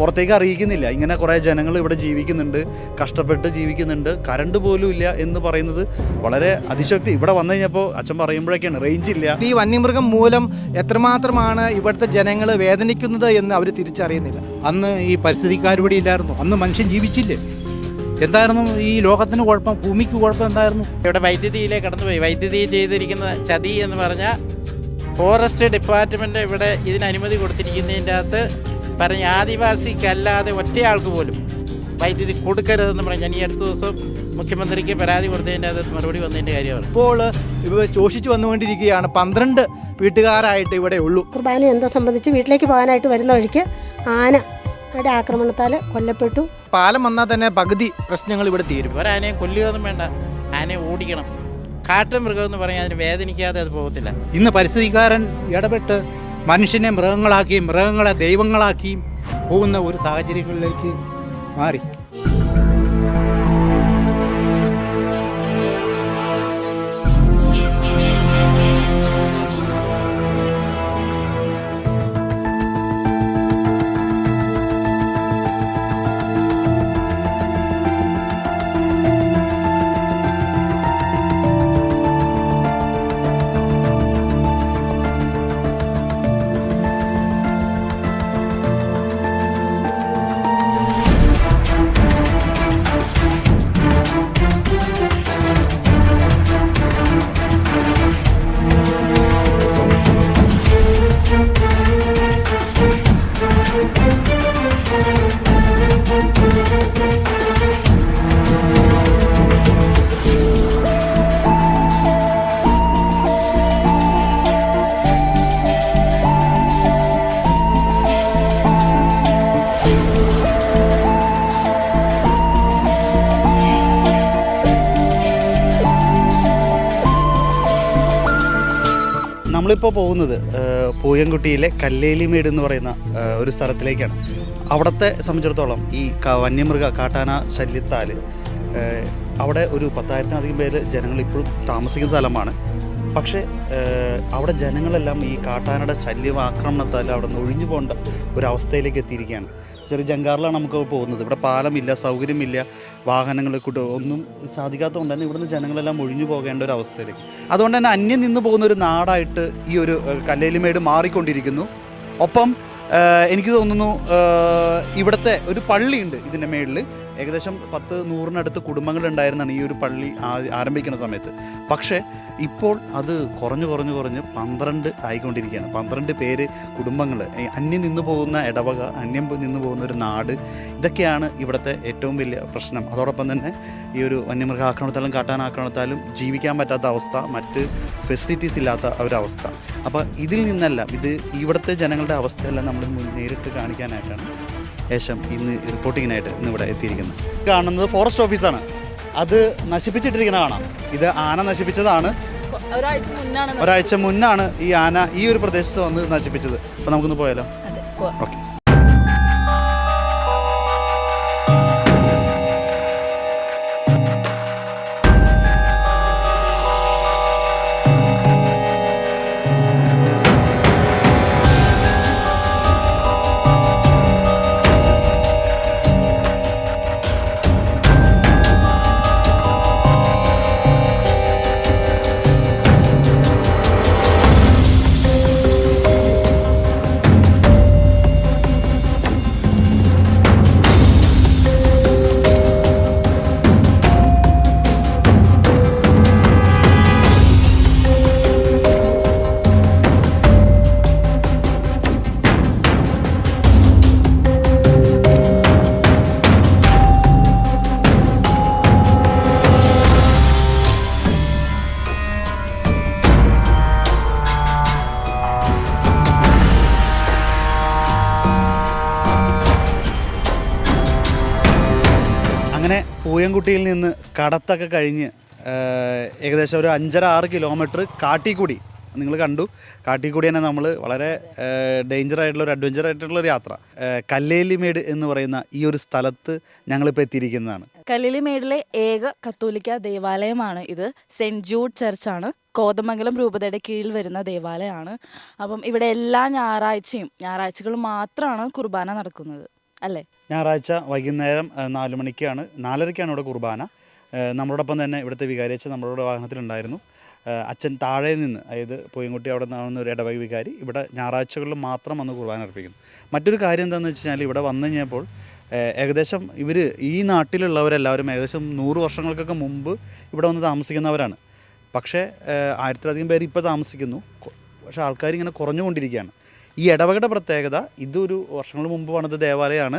പുറത്തേക്ക് അറിയിക്കുന്നില്ല. ഇങ്ങനെ കുറേ ജനങ്ങൾ ഇവിടെ ജീവിക്കുന്നുണ്ട് കഷ്ടപ്പെട്ട് ജീവിക്കുന്നുണ്ട്. കറണ്ട് പോലും ഇല്ല എന്ന് പറയുന്നത് വളരെ അതിശക്തി. ഇവിടെ വന്നു കഴിഞ്ഞപ്പോൾ അച്ഛൻ പറയുമ്പോഴൊക്കെയാണ് റേഞ്ച് ഇല്ല. ഈ വന്യമൃഗം മൂലം എത്രമാത്രമാണ് ഇവിടുത്തെ ജനങ്ങൾ വേദനിക്കുന്നത് എന്ന് അവർ തിരിച്ചറിയുന്നില്ല. അന്ന് ഈ പരിസ്ഥിതിക്കാരുപടി ഇല്ലായിരുന്നു. അന്ന് മനുഷ്യൻ ജീവിച്ചില്ലേ? എന്തായിരുന്നു ഈ ലോകത്തിന് കുഴപ്പം? ഭൂമിക്ക് കുഴപ്പം എന്തായിരുന്നു? ഇവിടെ വൈദ്യുതിയിലെ കടന്നുപോയി. വൈദ്യുതി ചെയ്തിരിക്കുന്ന ചതി എന്ന് പറഞ്ഞാൽ ഫോറസ്റ്റ് ഡിപ്പാർട്ട്മെന്റ് ഇവിടെ ഇതിന് അനുമതി കൊടുത്തിരിക്കുന്നതിന്റെ അകത്ത് പറഞ്ഞ ആദിവാസിക്കല്ലാതെ ഒറ്റയാൾക്ക് പോലും വൈദ്യുതി കൊടുക്കരുതെന്ന് പറഞ്ഞ് ഞാൻ ഈ അടുത്ത ദിവസം മുഖ്യമന്ത്രിക്ക് പരാതി കൊടുത്തതിന്റെ അത് മറുപടി വന്നതിന്റെ കാര്യമാണ്. ഇപ്പോൾ ഇപ്പോൾ ശോഷിച്ചു വന്നുകൊണ്ടിരിക്കുകയാണ്. പന്ത്രണ്ട് വീട്ടുകാരായിട്ട് ഇവിടെ ഉള്ളൂ. കുർബാന എന്താ സംബന്ധിച്ച് വീട്ടിലേക്ക് പോകാനായിട്ട് വരുന്ന വഴിക്ക് ആനയുടെ ആക്രമണത്താൽ കൊല്ലപ്പെട്ടു. പാലം വന്നാൽ തന്നെ പകുതി പ്രശ്നങ്ങൾ ഇവിടെ തീരും. ഒരാനയെ കൊല്ലുകയൊന്നും വേണ്ട. ആനയെ ഓടിക്കണം. കാട്ടുമൃഗം എന്ന് പറഞ്ഞാൽ അതിന് വേദനിക്കാതെ അത് പോകത്തില്ല. ഇന്ന് പരിസ്ഥിതിക്കാരൻ ഇടപെട്ട് മനുഷ്യനെ മൃഗങ്ങളാക്കിയും മൃഗങ്ങളെ ദൈവങ്ങളാക്കിയും പോകുന്ന ഒരു സാഹചര്യങ്ങളിലേക്ക് മാറി. നമ്മളിപ്പോൾ പോകുന്നത് പൂയംകുട്ടിയിലെ കല്ലേലിമേട് എന്ന് പറയുന്ന ഒരു സ്ഥലത്തിലേക്കാണ്. അവിടത്തെ സംബന്ധിച്ചിടത്തോളം ഈ വന്യമൃഗ കാട്ടാന ശല്യത്താൽ അവിടെ ഒരു പത്തായിരത്തിനധികം പേര് ജനങ്ങൾ ഇപ്പോഴും താമസിക്കുന്ന സ്ഥലമാണ്. പക്ഷേ അവിടെ ജനങ്ങളെല്ലാം ഈ കാട്ടാനയുടെ ശല്യം ആക്രമണത്താൽ അവിടെ നിന്ന് ഒഴിഞ്ഞു പോകേണ്ട ഒരു അവസ്ഥയിലേക്ക് എത്തിയിരിക്കുകയാണ്. ചെറിയ ജങ്കാറിലാണ് നമുക്ക് പോകുന്നത്. ഇവിടെ പാലമില്ല സൗകര്യമില്ല. വാഹനങ്ങൾ കൂട്ടോ ഒന്നും സാധിക്കാത്തതുകൊണ്ട് തന്നെ ഇവിടുന്ന് ജനങ്ങളെല്ലാം ഒഴിഞ്ഞു പോകേണ്ട ഒരു അവസ്ഥയിലേക്ക്. അതുകൊണ്ട് തന്നെ അന്യം നിന്ന് പോകുന്ന ഒരു നാടായിട്ട് ഈ ഒരു കല്ലേലിമേട് മാറിക്കൊണ്ടിരിക്കുന്നു. ഒപ്പം എനിക്ക് തോന്നുന്നു ഇവിടുത്തെ ഒരു പള്ളിയുണ്ട് ഇതിന്റെ മേളിൽ ഏകദേശം പത്ത് നൂറിനടുത്ത് കുടുംബങ്ങളുണ്ടായിരുന്നാണ് ഈ ഒരു പള്ളി ആരംഭിക്കുന്ന സമയത്ത്. പക്ഷേ ഇപ്പോൾ അത് കുറഞ്ഞു കുറഞ്ഞു കുറഞ്ഞ് പന്ത്രണ്ട് ആയിക്കൊണ്ടിരിക്കുകയാണ്. പന്ത്രണ്ട് പേര് കുടുംബങ്ങൾ അന്യം നിന്ന് പോകുന്ന ഇടവക അന്യം നിന്ന് പോകുന്ന ഒരു നാട് ഇതൊക്കെയാണ് ഇവിടുത്തെ ഏറ്റവും വലിയ പ്രശ്നം. അതോടൊപ്പം തന്നെ ഈ ഒരു വന്യമൃഗ ആക്രമണത്താലും കാട്ടാനാക്രമണത്താലും ജീവിക്കാൻ പറ്റാത്ത അവസ്ഥ മറ്റ് ഫെസിലിറ്റീസ് ഇല്ലാത്ത ഒരവസ്ഥ അപ്പോൾ ഇതിൽ നിന്നല്ല ഇത് ഇവിടുത്തെ ജനങ്ങളുടെ അവസ്ഥയെല്ലാം നമ്മൾ നേരിട്ട് കാണിക്കാനായിട്ടാണ് ശേഷം ഇന്ന് റിപ്പോർട്ടിങ്ങിനായിട്ട് ഇന്ന് ഇവിടെ എത്തിയിരിക്കുന്നത് കാണുന്നത് ഫോറസ്റ്റ് ഓഫീസാണ് അത് നശിപ്പിച്ചിട്ടിരിക്കുന്ന കാണാം. ഇത് ആന നശിപ്പിച്ചതാണ്. ഒരാഴ്ച മുന്നാണ് ഒരാഴ്ച മുന്നാണ് ഈ ആന ഈ ഒരു പ്രദേശത്ത് വന്ന് നശിപ്പിച്ചത്. അപ്പോൾ നമുക്കൊന്ന് പോയാലോ. ഓക്കെ പൂയംകുട്ടിയിൽ നിന്ന് കടത്തൊക്കെ കഴിഞ്ഞ് ഏകദേശം ഒരു അഞ്ചര ആറ് കിലോമീറ്റർ കാട്ടിക്കൂടി. നിങ്ങൾ കണ്ടു. കാട്ടിക്കൂടി തന്നെ നമ്മൾ വളരെ ഡേഞ്ചർ ആയിട്ടുള്ള ഒരു അഡ്വഞ്ചർ ആയിട്ടുള്ള ഒരു യാത്ര. കല്ലേലിമേട് എന്ന് പറയുന്ന ഈ ഒരു സ്ഥലത്ത് ഞങ്ങളിപ്പോൾ എത്തിയിരിക്കുന്നതാണ്. കല്ലേലിമേടിലെ ഏക കത്തോലിക്ക ദേവാലയമാണ് ഇത്. സെന്റ് ജൂഡ് ചർച്ചാണ് കോതമംഗലം രൂപതയുടെ കീഴിൽ വരുന്ന ദേവാലയമാണ്. അപ്പം ഇവിടെ എല്ലാ ഞായറാഴ്ചയും ഞായറാഴ്ചകൾ മാത്രമാണ് കുർബാന നടക്കുന്നത്. അല്ലേ? ഞായറാഴ്ച വൈകുന്നേരം നാല് മണിക്കാണ് നാലരയ്ക്കാണ് ഇവിടെ കുർബാന. നമ്മളോടൊപ്പം തന്നെ ഇവിടുത്തെ വികാരി അച്ഛൻ നമ്മളോട് വാഹനത്തിലുണ്ടായിരുന്നു. അച്ഛൻ താഴെ നിന്ന് അതായത് പൂയംകുട്ടി അവിടെ നിന്നാണ് ഒരു ഇടവക വികാരി ഇവിടെ ഞായറാഴ്ചകളിൽ മാത്രം വന്ന് കുർബാന അർപ്പിക്കുന്നു. മറ്റൊരു കാര്യം എന്താണെന്ന് വെച്ച് കഴിഞ്ഞാൽ ഇവിടെ വന്നു കഴിഞ്ഞപ്പോൾ ഏകദേശം ഇവർ ഈ നാട്ടിലുള്ളവരെല്ലാവരും ഏകദേശം നൂറ് വർഷങ്ങൾക്കൊക്കെ മുമ്പ് ഇവിടെ വന്ന് താമസിക്കുന്നവരാണ്. പക്ഷേ ആയിരത്തിലധികം പേര് ഇപ്പോൾ താമസിക്കുന്നു. പക്ഷേ ആൾക്കാർ ഇങ്ങനെ കുറഞ്ഞുകൊണ്ടിരിക്കുകയാണ്. ഈ ഇടവകയുടെ പ്രത്യേകത ഇതൊരു വർഷങ്ങൾ മുമ്പ് പണിത ദേവാലയമാണ്.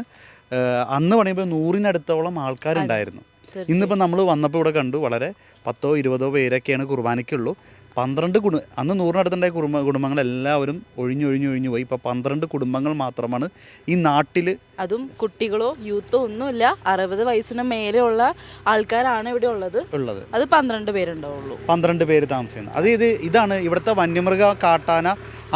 അന്ന് പണിയുമ്പോൾ നൂറിനടുത്തോളം ആൾക്കാരുണ്ടായിരുന്നു. ഇന്നിപ്പോൾ നമ്മൾ വന്നപ്പോൾ ഇവിടെ കണ്ടു വളരെ പത്തോ ഇരുപതോ പേരൊക്കെയാണ് കുർബാനയ്ക്കുള്ളൂ. പന്ത്രണ്ട് കുടു അന്ന് നൂറിനടുത്തുണ്ടായ കുടുംബ കുടുംബങ്ങൾ എല്ലാവരും ഒഴിഞ്ഞൊഴിഞ്ഞ് ഒഴിഞ്ഞു പോയി. ഇപ്പോൾ പന്ത്രണ്ട് കുടുംബങ്ങൾ മാത്രമാണ് ഈ നാട്ടിൽ അതും കുട്ടികളോ യൂത്തോ ഒന്നുമില്ല. അറുപത് വയസ്സിന് മേലെയുള്ള ആൾക്കാരാണ് ഇവിടെ ഉള്ളത്. ഉള്ളത്. അത് പന്ത്രണ്ട് പേരുണ്ടാവുള്ളൂ. പന്ത്രണ്ട് പേര് താമസിക്കുന്നത് അത് ഇത് ഇതാണ് ഇവിടുത്തെ വന്യമൃഗ കാട്ടാന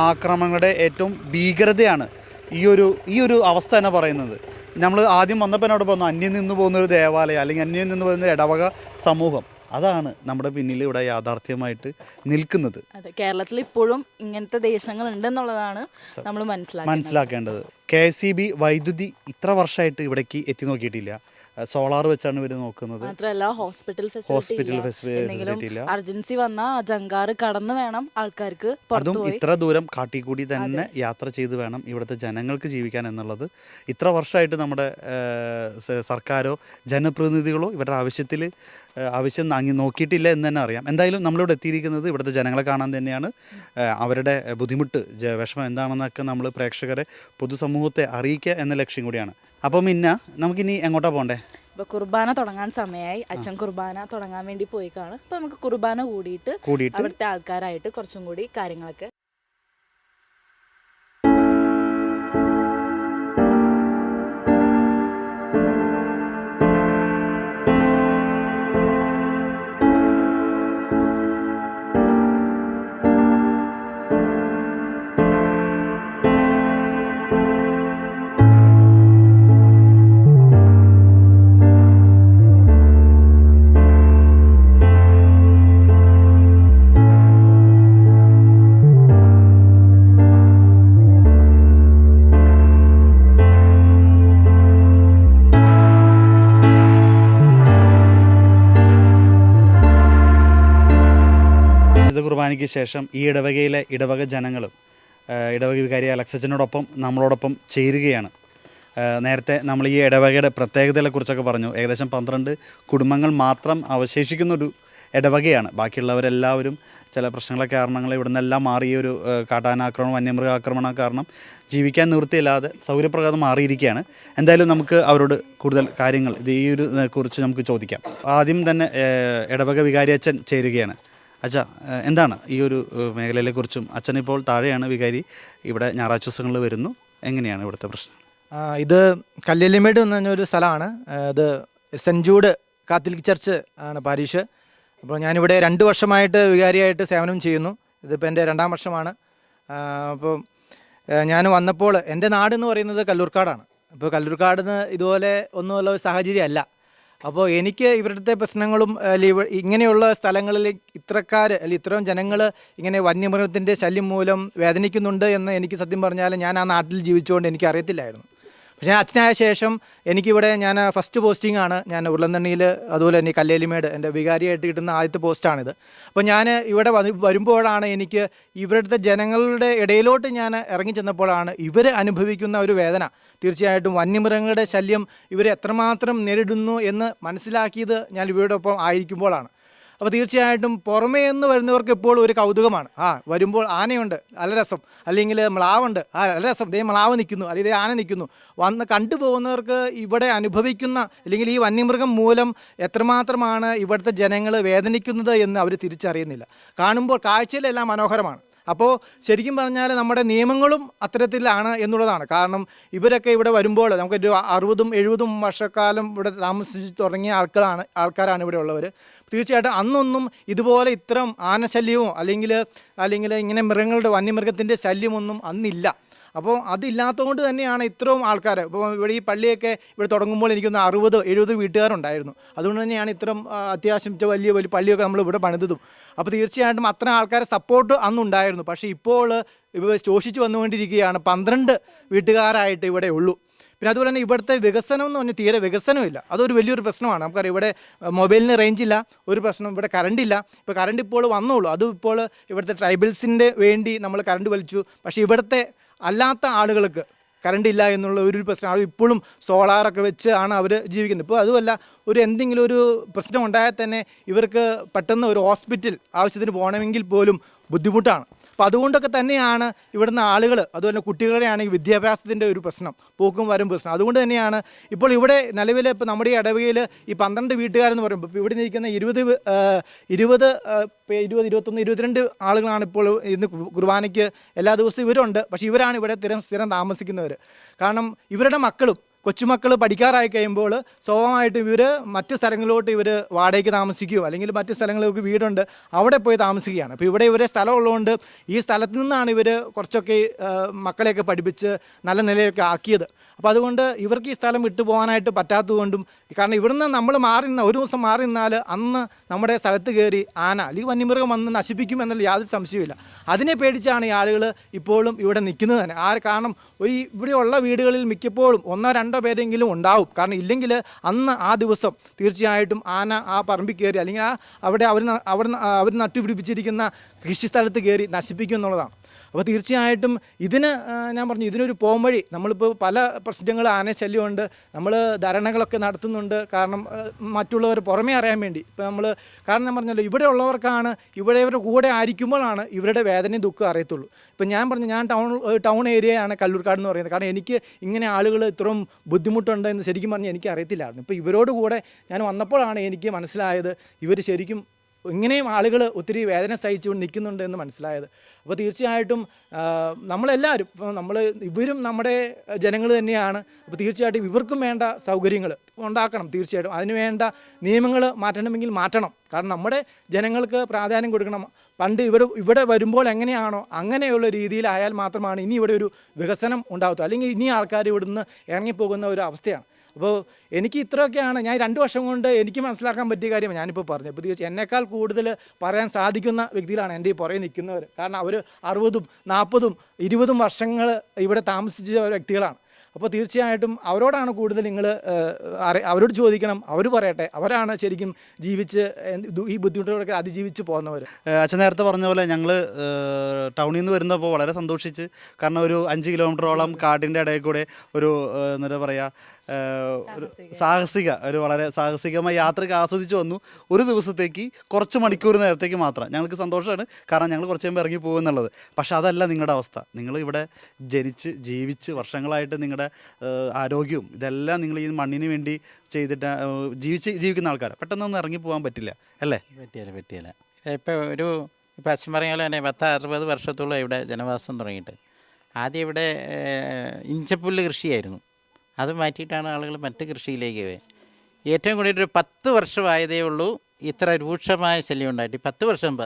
ആക്രമണങ്ങളുടെ ഏറ്റവും ഭീകരതയാണ്. ഈ ഒരു ഈ ഒരു അവസ്ഥ തന്നെ പറയുന്നത്. നമ്മൾ ആദ്യം വന്നപ്പോൾ അവിടെ പറഞ്ഞു അന്യം നിന്ന് പോകുന്ന ഒരു ദേവാലയം അല്ലെങ്കിൽ അന്യം നിന്ന് പോകുന്ന ഒരു ഇടവക സമൂഹം. അതാണ് നമ്മുടെ പിന്നിൽ ഇവിടെ യാഥാർത്ഥ്യമായിട്ട് നിൽക്കുന്നത്. അതെ കേരളത്തിൽ ഇപ്പോഴും ഇങ്ങനത്തെ ദേശങ്ങൾ ഉണ്ടെന്നുള്ളതാണ് നമ്മൾ മനസ്സിലാക്കേണ്ടത്. കെ എസ് ബി വൈദ്യുതി ഇത്ര വർഷമായിട്ട് ഇവിടേക്ക് എത്തി നോക്കിയിട്ടില്ല. സോളാർ വെച്ചാണ് ഇവർ നോക്കുന്നത്. മാത്രമല്ല ഹോസ്പിറ്റൽ ഹോസ്പിറ്റൽ ഫെസിലിറ്റി ഇല്ല. അർജൻസി വന്ന ജങ്കാറ് കടന്നു വേണം ആൾക്കാർക്ക് അതും ഇത്ര ദൂരം കാട്ടിക്കൂടി തന്നെ യാത്ര ചെയ്ത് വേണം ഇവിടുത്തെ ജനങ്ങൾക്ക് ജീവിക്കാൻ എന്നുള്ളത്. ഇത്ര വർഷമായിട്ട് നമ്മുടെ സർക്കാരോ ജനപ്രതിനിധികളോ ഇവരുടെ ആവശ്യത്തിൽ ആവശ്യം അങ്ങി നോക്കിയിട്ടില്ല എന്ന് തന്നെ അറിയാം. എന്തായാലും നമ്മളിവിടെ എത്തിയിരിക്കുന്നത് ഇവിടുത്തെ ജനങ്ങളെ കാണാൻ തന്നെയാണ്. അവരുടെ ബുദ്ധിമുട്ട് വിഷമം എന്താണെന്നൊക്കെ നമ്മൾ പ്രേക്ഷകരെ പൊതുസമൂഹത്തെ അറിയിക്കുക എന്ന ലക്ഷ്യം കൂടിയാണ്. അപ്പം പിന്നെ നമുക്കിനി എങ്ങോട്ടാ പോണ്ടേ? ഇപ്പൊ കുർബാന തുടങ്ങാൻ സമയമായി അച്ഛൻ കുർബാന തുടങ്ങാൻ വേണ്ടി പോയി കാണും ഇപ്പൊ നമുക്ക് കുർബാന കൂടിയിട്ട് കൂടിയിട്ട്? അവിടുത്തെ ആൾക്കാരായിട്ട് കുറച്ചും കൂടി കാര്യങ്ങളൊക്കെ കുർബാനയ്ക്ക് ശേഷം ഈ ഇടവകയിലെ ഇടവക ജനങ്ങളും ഇടവക വികാരി അലക്സച്ചനോടൊപ്പം നമ്മളോടൊപ്പം ചേരുകയാണ്. നേരത്തെ നമ്മൾ ഈ ഇടവകയുടെ പ്രത്യേകതകളെക്കുറിച്ചൊക്കെ പറഞ്ഞു. ഏകദേശം പന്ത്രണ്ട് കുടുംബങ്ങൾ മാത്രം അവശേഷിക്കുന്നൊരു ഇടവകയാണ്. ബാക്കിയുള്ളവരെല്ലാവരും ചില പ്രശ്നങ്ങളെ കാരണങ്ങൾ ഇവിടെ നിന്നെല്ലാം മാറിയ ഒരു കാട്ടാനാക്രമണം വന്യമൃഗാക്രമണം കാരണം ജീവിക്കാൻ നിവൃത്തിയില്ലാതെ സൗകര്യപ്രകാരം മാറിയിരിക്കുകയാണ്. എന്തായാലും നമുക്ക് അവരോട് കൂടുതൽ കാര്യങ്ങൾ ഇത് ഈ ഒരു കുറിച്ച് നമുക്ക് ചോദിക്കാം. ആദ്യം തന്നെ ഇടവക വികാരി അച്ഛൻ ചേരുകയാണ്. അച്ഛാ എന്താണ് ഈ ഒരു മേഖലയിലെ കുറിച്ചും അച്ഛൻ ഇപ്പോൾ താഴെയാണ് വികാരി ഇവിടെ ഞായറാഴ്ച ദിവസങ്ങളിൽ വരുന്നു. എങ്ങനെയാണ് ഇവിടുത്തെ പ്രശ്നം? ഇത് കല്ലേലിമേട് എന്ന് പറഞ്ഞൊരു സ്ഥലമാണ്. ഇത് സെന്റ് ജൂഡ് കാത്തലിക് ചർച്ച് ആണ് പാരീഷ്. അപ്പോൾ ഞാനിവിടെ രണ്ട് വർഷമായിട്ട് വികാരിയായിട്ട് സേവനം ചെയ്യുന്നു. ഇതിപ്പോൾ എന്റെ രണ്ടാം വർഷമാണ്. അപ്പോൾ ഞാൻ വന്നപ്പോൾ എന്റെ നാടെന്ന് പറയുന്നത് കല്ലൂർക്കാടാണ്. അപ്പോൾ കല്ലൂർക്കാട് ഇതുപോലെ ഒന്നുമുള്ള ഒരു സാഹചര്യം അല്ല അപ്പോൾ എനിക്ക് ഇവരുടെ പ്രശ്നങ്ങളും അല്ലെങ്കിൽ ഇങ്ങനെയുള്ള സ്ഥലങ്ങളിൽ ഇത്രക്കാർ അല്ലെങ്കിൽ ഇത്രയും ജനങ്ങൾ ഇങ്ങനെ വന്യമൃഗത്തിന്റെ ശല്യം മൂലം വേദനിക്കുന്നുണ്ട് എന്ന് എനിക്ക് സത്യം പറഞ്ഞാൽ ഞാൻ ആ നാട്ടിൽ ജീവിച്ചുകൊണ്ട് എനിക്ക് അറിയത്തില്ലായിരുന്നു പക്ഷേ ഞാൻ അച്ഛനായ ശേഷം എനിക്കിവിടെ ഞാൻ ഫസ്റ്റ് പോസ്റ്റിംഗ് ആണ്. ഞാൻ ഉരുളന്തണ്ണിയിൽ അതുപോലെ തന്നെ കല്ലേലിമേട് എന്റെ വികാരിയായിട്ട് കിട്ടുന്ന ആദ്യത്തെ പോസ്റ്റാണിത്. അപ്പോൾ ഞാൻ ഇവിടെ വരുമ്പോഴാണ് എനിക്ക് ഇവിടുത്തെ ജനങ്ങളുടെ ഇടയിലോട്ട് ഞാൻ ഇറങ്ങി ചെന്നപ്പോഴാണ് ഇവർ അനുഭവിക്കുന്ന ഒരു വേദന. തീർച്ചയായിട്ടും വന്യമൃഗങ്ങളുടെ ശല്യം ഇവർ എത്രമാത്രം നേരിടുന്നു എന്ന് മനസ്സിലാക്കിയത് ഞാൻ ഇവരോടൊപ്പം ആയിരിക്കുമ്പോഴാണ്. അപ്പോൾ തീർച്ചയായിട്ടും പുറമേ എന്ന് വരുന്നവർക്ക് എപ്പോഴും ഒരു കൗതുകമാണ്. ആ വരുമ്പോൾ ആനയുണ്ട് നല്ല രസം. അല്ലെങ്കിൽ മ്ലാവുണ്ട് ആ നല്ല രസം. ഇതേ മ്ലാവ് നിൽക്കുന്നു അല്ലെങ്കിൽ ഇതേ ആന നിൽക്കുന്നു. വന്ന് കണ്ടുപോകുന്നവർക്ക് ഇവിടെ അനുഭവിക്കുന്ന അല്ലെങ്കിൽ ഈ വന്യമൃഗം മൂലം എത്രമാത്രമാണ് ഇവിടുത്തെ ജനങ്ങൾ വേദനിക്കുന്നത് എന്ന് അവർ തിരിച്ചറിയുന്നില്ല. കാണുമ്പോൾ കാഴ്ചയിലെല്ലാം മനോഹരമാണ്. അപ്പോൾ ശരിക്കും പറഞ്ഞാൽ നമ്മുടെ നിയമങ്ങളും അത്തരത്തിലാണ് എന്നുള്ളതാണ്. കാരണം ഇവരൊക്കെ ഇവിടെ വരുമ്പോൾ നമുക്കൊരു അറുപതും എഴുപതും വർഷക്കാലം ഇവിടെ താമസിച്ച് തുടങ്ങിയ ആൾക്കാരാണ് ആൾക്കാരാണ് ഇവിടെ ഉള്ളവർ തീർച്ചയായിട്ടും അന്നൊന്നും ഇതുപോലെ ഇത്തരം ആനശല്യമോ അല്ലെങ്കിൽ അല്ലെങ്കിൽ ഇങ്ങനെ മൃഗങ്ങളുടെ വന്യമൃഗത്തിന്റെ ശല്യമൊന്നും അന്നില്ല. അപ്പോൾ അതില്ലാത്തതുകൊണ്ട് തന്നെയാണ് ഇത്രയും ആൾക്കാർ ഇപ്പോൾ ഇവിടെ ഈ പള്ളിയൊക്കെ ഇവിടെ തുടങ്ങുമ്പോൾ എനിക്കൊന്ന് അറുപത് എഴുപത് വീട്ടുകാരുണ്ടായിരുന്നു. അതുകൊണ്ട് തന്നെയാണ് ഇത്രയും അത്യാവശ്യം വലിയ വലിയ പള്ളിയൊക്കെ നമ്മൾ ഇവിടെ പണിതതും. അപ്പോൾ തീർച്ചയായിട്ടും അത്ര ആൾക്കാരെ സപ്പോർട്ട് അന്നുണ്ടായിരുന്നു. പക്ഷേ ഇപ്പോൾ ഇപ്പോൾ ശോഷിച്ച് വന്നുകൊണ്ടിരിക്കുകയാണ് പന്ത്രണ്ട് വീട്ടുകാരായിട്ട് ഇവിടെ ഉള്ളൂ. പിന്നെ അതുപോലെ തന്നെ ഇവിടുത്തെ വികസനം എന്ന് പറഞ്ഞാൽ തീരെ വികസനമില്ല അതൊരു വലിയൊരു പ്രശ്നമാണ്. നമുക്കറിയാം ഇവിടെ മൊബൈലിന് റേഞ്ച് ഇല്ല. ഒരു പ്രശ്നം ഇവിടെ കറണ്ട് ഇല്ല. ഇപ്പോൾ കറണ്ട് ഇപ്പോൾ വന്നോളൂ. അത് ഇപ്പോൾ ഇവിടുത്തെ ട്രൈബൽസിന്റെ വേണ്ടി നമ്മൾ കറണ്ട് വലിച്ചു. പക്ഷേ ഇവിടുത്തെ അല്ലാത്ത ആളുകൾക്ക് കറണ്ട് ഇല്ല എന്നുള്ള ഒരു പ്രശ്നം. അത് ഇപ്പോഴും സോളാറൊക്കെ വെച്ച് ആണ് അവർ ജീവിക്കുന്നത്. ഇപ്പോൾ അതുമല്ല ഒരു എന്തെങ്കിലും ഒരു പ്രശ്നം ഉണ്ടായാൽ തന്നെ ഇവർക്ക് പെട്ടെന്ന് ഒരു ഹോസ്പിറ്റൽ ആവശ്യത്തിന് പോകണമെങ്കിൽ പോലും ബുദ്ധിമുട്ടാണ്. അപ്പോൾ അതുകൊണ്ടൊക്കെ തന്നെയാണ് ഇവിടുന്ന് ആളുകൾ അതുപോലെ കുട്ടികളുടെ ആണെങ്കിൽ വിദ്യാഭ്യാസത്തിന്റെ ഒരു പ്രശ്നം പോക്കും വരും പ്രശ്നം. അതുകൊണ്ട് തന്നെയാണ് ഇപ്പോൾ ഇവിടെ നിലവിൽ ഇപ്പോൾ നമ്മുടെ ഈ ഇടവകയിൽ ഈ പന്ത്രണ്ട് വീട്ടുകാരെന്ന് പറയുമ്പോൾ ഇപ്പോൾ ഇവിടെ നിൽക്കുന്ന ഇരുപത് ഇരുപത് ഇരുപത് ഇരുപത്തൊന്ന് ഇരുപത്തിരണ്ട് ആളുകളാണ് ഇപ്പോൾ ഇന്ന് കുർബാനയ്ക്ക് എല്ലാ ദിവസവും ഇവരുണ്ട്. പക്ഷേ ഇവരാണ് ഇവിടെ സ്ഥിരം സ്ഥിരം താമസിക്കുന്നവർ കാരണം ഇവരുടെ മക്കളും കൊച്ചുമക്കൾ പഠിക്കാറായി കഴിയുമ്പോൾ സ്വാഭാവികമായിട്ട് ഇവർ മറ്റ് സ്ഥലങ്ങളിലോട്ട് ഇവർ വാടകയ്ക്ക് താമസിക്കുകയോ അല്ലെങ്കിൽ മറ്റ് സ്ഥലങ്ങളിലേക്ക് വീടുണ്ട് അവിടെ പോയി താമസിക്കുകയാണ്. അപ്പോൾ ഇവിടെ ഇവരെ സ്ഥലമുള്ളതുകൊണ്ട് ഈ സ്ഥലത്ത് നിന്നാണ് ഇവർ കുറച്ചൊക്കെ മക്കളെയൊക്കെ പഠിപ്പിച്ച് നല്ല നിലയൊക്കെ ആക്കിയത്. അപ്പോൾ അതുകൊണ്ട് ഇവർക്ക് ഈ സ്ഥലം വിട്ടു പോകാനായിട്ട് പറ്റാത്തതുകൊണ്ടും കാരണം ഇവിടുന്ന് നമ്മൾ മാറി നിന്ന ഒരു ദിവസം മാറി നിന്നാൽ അന്ന് നമ്മുടെ സ്ഥലത്ത് കയറി ആന അല്ലെങ്കിൽ വന്യമൃഗം വന്ന് നശിപ്പിക്കും എന്നുള്ള യാതൊരു സംശയവുമില്ല. അതിനെ പേടിച്ചാണ് ഈ ആളുകൾ ഇപ്പോഴും ഇവിടെ നിൽക്കുന്നത് തന്നെ. ആ കാരണം ഈ ഇവിടെയുള്ള വീടുകളിൽ മിക്കപ്പോഴും ഒന്നോ രണ്ടോ പേരെങ്കിലും ഉണ്ടാവും. കാരണം ഇല്ലെങ്കിൽ അന്ന് ആ ദിവസം തീർച്ചയായിട്ടും ആന ആ പറമ്പിൽ കയറി അല്ലെങ്കിൽ ആ അവിടെ അവർ അവർ അവർ നട്ടുപിടിപ്പിച്ചിരിക്കുന്ന കൃഷിസ്ഥലത്ത് കയറി നശിപ്പിക്കും എന്നുള്ളതാണ്. അപ്പോൾ തീർച്ചയായിട്ടും ഇതിന് ഞാൻ പറഞ്ഞു ഇതിനൊരു പോംവഴി നമ്മളിപ്പോൾ പല പ്രശ്നങ്ങൾ ആന ശല്യമുണ്ട്. നമ്മൾ ധാരണകളൊക്കെ നടത്തുന്നുണ്ട്. കാരണം മറ്റുള്ളവർ പുറമേ അറിയാൻ വേണ്ടി. ഇപ്പോൾ നമ്മൾ കാരണം ഞാൻ പറഞ്ഞല്ലോ ഇവിടെ ഉള്ളവർക്കാണ് ഇവിടെ ഇവരുടെ കൂടെ ആയിരിക്കുമ്പോഴാണ് ഇവരുടെ വേദനയും ദുഃഖം അറിയത്തുള്ളൂ. ഇപ്പം ഞാൻ പറഞ്ഞു ഞാൻ ടൗൺ ടൗൺ ഏരിയയാണ് കല്ലൂർക്കാട് എന്ന് പറയുന്നത്. കാരണം എനിക്ക് ഇങ്ങനെ ആളുകൾ ഇത്രയും ബുദ്ധിമുട്ടുണ്ട് എന്ന് ശരിക്കും പറഞ്ഞാൽ എനിക്ക് അറിയത്തില്ലായിരുന്നു ഇപ്പോൾ ഇവരോട് കൂടെ ഞാൻ വന്നപ്പോഴാണ് എനിക്ക് മനസ്സിലായത് ഇവർ ശരിക്കും ഇങ്ങനെയും ആളുകൾ ഒത്തിരി വേദന സഹിച്ചുകൊണ്ട് നിൽക്കുന്നുണ്ട് എന്ന് മനസ്സിലായത്. അപ്പോൾ തീർച്ചയായിട്ടും നമ്മളെല്ലാവരും ഇപ്പോൾ നമ്മൾ ഇവരും നമ്മുടെ ജനങ്ങൾ തന്നെയാണ്. അപ്പോൾ തീർച്ചയായിട്ടും ഇവർക്കും വേണ്ട സൗകര്യങ്ങൾ ഉണ്ടാക്കണം തീർച്ചയായിട്ടും. അതിന് വേണ്ട നിയമങ്ങൾ മാറ്റണമെങ്കിൽ മാറ്റണം. കാരണം നമ്മുടെ ജനങ്ങൾക്ക് പ്രാധാന്യം കൊടുക്കണം. പണ്ട് ഇവിടെ ഇവിടെ വരുമ്പോൾ എങ്ങനെയാണോ അങ്ങനെയുള്ള രീതിയിലായാൽ മാത്രമാണ് ഇനി ഇവിടെ ഒരു വികസനം ഉണ്ടാകത്തുള്ളൂ. അല്ലെങ്കിൽ ഇനി ആൾക്കാർ ഇവിടുന്ന് ഇറങ്ങിപ്പോകുന്ന ഒരു അവസ്ഥയാണ്. അപ്പോൾ എനിക്ക് ഇത്രയൊക്കെയാണ്. ഞാൻ രണ്ട് വർഷം കൊണ്ട് എനിക്ക് മനസ്സിലാക്കാൻ പറ്റിയ കാര്യം ഞാനിപ്പോൾ പറഞ്ഞു. തീർച്ചയായും എന്നെക്കാൾ കൂടുതൽ പറയാൻ സാധിക്കുന്ന വ്യക്തികളാണ് എന്റെ ഈ പുറകെ നിൽക്കുന്നവർ. കാരണം അവർ അറുപതും നാൽപ്പതും ഇരുപതും വർഷങ്ങൾ ഇവിടെ താമസിച്ച വ്യക്തികളാണ്. അപ്പോൾ തീർച്ചയായിട്ടും അവരോടാണ് കൂടുതൽ നിങ്ങൾ അവരോട് ചോദിക്കണം. അവർ പറയട്ടെ. അവരാണ് ശരിക്കും ജീവിച്ച് ഈ ബുദ്ധിമുട്ടുകളൊക്കെ അതിജീവിച്ച് പോകുന്നവർ. അച്ഛൻ നേരത്തെ പറഞ്ഞ പോലെ ഞങ്ങൾ ടൗണിൽ നിന്ന് വരുന്നപ്പോൾ വളരെ സന്തോഷിച്ച്. കാരണം ഒരു അഞ്ച് കിലോമീറ്ററോളം കാടിന്റെ ഇടയിൽ കൂടെ ഒരു എന്താ പറയുക സാഹസിക ഒരു വളരെ സാഹസികമായ യാത്രയ്ക്ക് ആസ്വദിച്ച് വന്നു. ഒരു ദിവസത്തേക്ക് കുറച്ച് മണിക്കൂർ നേരത്തേക്ക് മാത്രം. ഞങ്ങൾക്ക് സന്തോഷമാണ് കാരണം ഞങ്ങൾ കുറച്ച് കഴിയുമ്പോൾ ഇറങ്ങി പോകും എന്നുള്ളത്. പക്ഷേ അതല്ല നിങ്ങളുടെ അവസ്ഥ. നിങ്ങൾ ഇവിടെ ജനിച്ച് ജീവിച്ച് വർഷങ്ങളായിട്ട് നിങ്ങളുടെ ആരോഗ്യവും ഇതെല്ലാം നിങ്ങൾ ഈ മണ്ണിന് വേണ്ടി ചെയ്തിട്ട് ജീവിച്ച് ജീവിക്കുന്ന ആൾക്കാരാണ് പെട്ടെന്നൊന്നും ഇറങ്ങി പോകാൻ പറ്റില്ല. അല്ലേ? പറ്റിയല്ല പറ്റിയല്ല. ഇപ്പോൾ ഒരു ഇപ്പം അച്ഛൻ പറഞ്ഞ തന്നെ പത്ത് അറുപത് വർഷത്തോളം ഇവിടെ ജനവാസം തുടങ്ങിയിട്ട്. ആദ്യം ഇവിടെ ഇഞ്ചപ്പുല്ല് കൃഷിയായിരുന്നു. അത് മാറ്റിയിട്ടാണ് ആളുകൾ മറ്റ് കൃഷിയിലേക്ക് ഏറ്റവും കൂടുതൽ ഒരു പത്ത് വർഷമായതേ ഉള്ളൂ ഇത്ര രൂക്ഷമായ ശല്യം ഉണ്ടായിട്ട്. പത്ത് വർഷം മുമ്പ്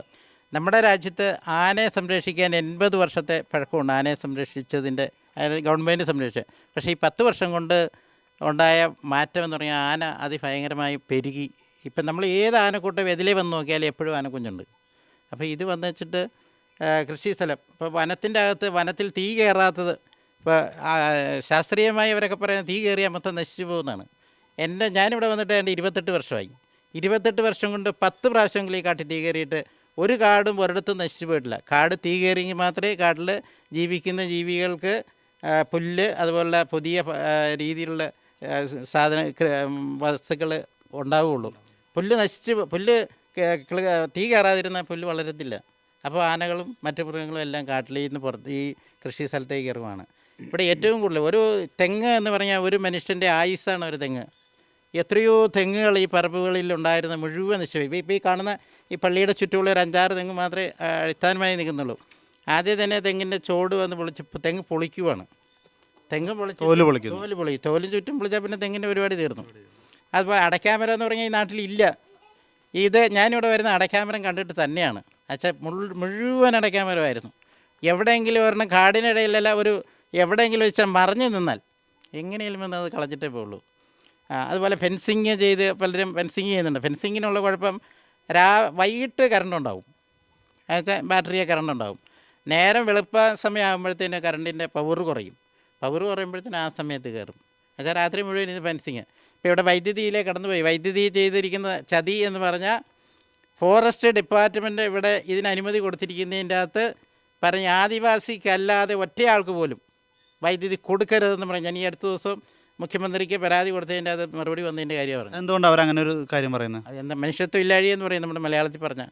നമ്മുടെ രാജ്യത്ത് ആനയെ സംരക്ഷിക്കാൻ എൺപത് വർഷത്തെ പഴക്കമുണ്ട്. ആനയെ സംരക്ഷിച്ചതിന്റെ ഗവൺമെന്റ് സംരക്ഷിച്ച്. പക്ഷേ ഈ പത്ത് വർഷം കൊണ്ട് ഉണ്ടായ മാറ്റം എന്ന് പറഞ്ഞാൽ ആന അതിഭയങ്കരമായി പെരുകി. ഇപ്പം നമ്മൾ ഏത് ആനക്കൂട്ടം എതിലേ വന്ന് നോക്കിയാലും എപ്പോഴും ആനക്കുഞ്ഞുണ്ട്. അപ്പോൾ ഇത് വന്ന് വെച്ചിട്ട് കൃഷി സ്ഥലം. ഇപ്പോൾ വനത്തിന്റെ അകത്ത് വനത്തിൽ തീ കയറാത്തത് ഇപ്പോൾ ശാസ്ത്രീയമായി അവരൊക്കെ പറയുന്നത് തീ കയറിയാൽ മൊത്തം നശിച്ചു പോകുന്നതാണ്. എന്റെ ഞാനിവിടെ വന്നിട്ട് എന്റെ ഇരുപത്തെട്ട് വർഷമായി. ഇരുപത്തെട്ട് വർഷം കൊണ്ട് പത്ത് പ്രാവശ്യമെങ്കിലും ഈ കാട്ടിൽ തീ കയറിയിട്ട് ഒരു കാടും ഒരിടത്തും നശിച്ചു പോയിട്ടില്ല. കാട് തീ കയറിയെങ്കിൽ മാത്രമേ കാട്ടിൽ ജീവിക്കുന്ന ജീവികൾക്ക് പുല്ല് അതുപോലെ പുതിയ രീതിയിലുള്ള സാധന വസ്തുക്കൾ ഉണ്ടാവുകയുള്ളൂ. പുല്ല് നശിച്ച് പുല്ല് തീ കയറാതിരുന്നാൽ പുല്ല് വളരത്തില്ല. അപ്പോൾ ആനകളും മറ്റു മൃഗങ്ങളും എല്ലാം കാട്ടിൽ നിന്ന് പുറത്ത് ഈ കൃഷി സ്ഥലത്തേക്ക് ഇറങ്ങുവാണ്. ഇവിടെ ഏറ്റവും കൂടുതൽ ഒരു തെങ്ങ് എന്ന് പറഞ്ഞാൽ ഒരു മനുഷ്യന്റെ ആയുസ്സാണ് ഒരു തെങ്ങ്. എത്രയോ തെങ്ങുകൾ ഈ പറമ്പുകളിൽ ഉണ്ടായിരുന്ന മുഴുവൻ നശിച്ചു ഇപ്പോൾ ഇപ്പോൾ ഈ കാണുന്ന ഈ പള്ളിയുടെ ചുറ്റുമുള്ള ഒരു അഞ്ചാറ് തെങ്ങ് മാത്രമേ അടിസ്ഥാനമായി നിൽക്കുന്നുള്ളൂ. ആദ്യം തന്നെ തെങ്ങിന്റെ ചോട് വന്ന് പൊളിച്ച് തെങ്ങ് പൊളിക്കുവാണ്. തെങ്ങ് പൊളിച്ച് തോൽ പൊളിക്കും തോൽ പൊളി തോലും ചുറ്റും പൊളിച്ചാൽ പിന്നെ തെങ്ങിന്റെ പരിപാടി തീർന്നു. അതുപോലെ അടയ്ക്കാമരം എന്ന് പറഞ്ഞാൽ ഈ നാട്ടിലില്ല ഇത് ഞാനിവിടെ വരുന്ന അടയ്ക്കാമരം കണ്ടിട്ട് തന്നെയാണ്. അച്ഛാ മുഴുവൻ അടയ്ക്കാമരമായിരുന്നു. എവിടെയെങ്കിലും ഒരെണ്ണം കാടിനിടയിലല്ല ഒരു എവിടെയെങ്കിലും ഇച്ചിരി മറിഞ്ഞു നിന്നാൽ എങ്ങനെയും അത് കളഞ്ഞിട്ടേ പോകുള്ളൂ അതുപോലെ ഫെൻസിങ് ചെയ്ത് പലരും ഫെൻസിങ് ചെയ്യുന്നുണ്ട്. ഫെൻസിങ്ങിനുള്ള കുഴപ്പം രാ വൈകിട്ട് കറണ്ട് ഉണ്ടാവും. എന്നുവെച്ചാൽ ബാറ്ററിയെ കറണ്ട് ഉണ്ടാവും. നേരം വെളുപ്പ സമയമാകുമ്പോഴത്തേന് കറണ്ടിന്റെ പവർ കുറയും. പവർ കുറയുമ്പോഴത്തേന് ആ സമയത്ത് കയറും. എന്നുവെച്ചാൽ രാത്രി മുഴുവൻ ഇത് ഫെൻസിങ്. ഇപ്പോൾ ഇവിടെ വൈദ്യുതിയിലെ കടന്നുപോയി. വൈദ്യുതി ചെയ്തിരിക്കുന്ന ചതി എന്ന് പറഞ്ഞാൽ ഫോറസ്റ്റ് ഡിപ്പാർട്ട്മെന്റ് ഇവിടെ ഇതിന് അനുമതി കൊടുത്തിരിക്കുന്നതിന്റെ അകത്ത് പറഞ്ഞ ആദിവാസിക്കല്ലാതെ ഒറ്റയാൾക്ക് പോലും വൈദ്യുതി കൊടുക്കരുതെന്ന് പറഞ്ഞു ഞാൻ ഈ അടുത്ത ദിവസം മുഖ്യമന്ത്രിക്ക് പരാതി കൊടുത്തതിന്റെ അത് മറുപടി വന്നതിന്റെ കാര്യം പറഞ്ഞു. എന്തുകൊണ്ട് അവർ അങ്ങനെ ഒരു കാര്യം പറയുന്നത്? അതെന്താ മനുഷ്യത്വം ഇല്ലാഴി എന്ന് പറയും നമ്മുടെ മലയാളത്തിൽ പറഞ്ഞ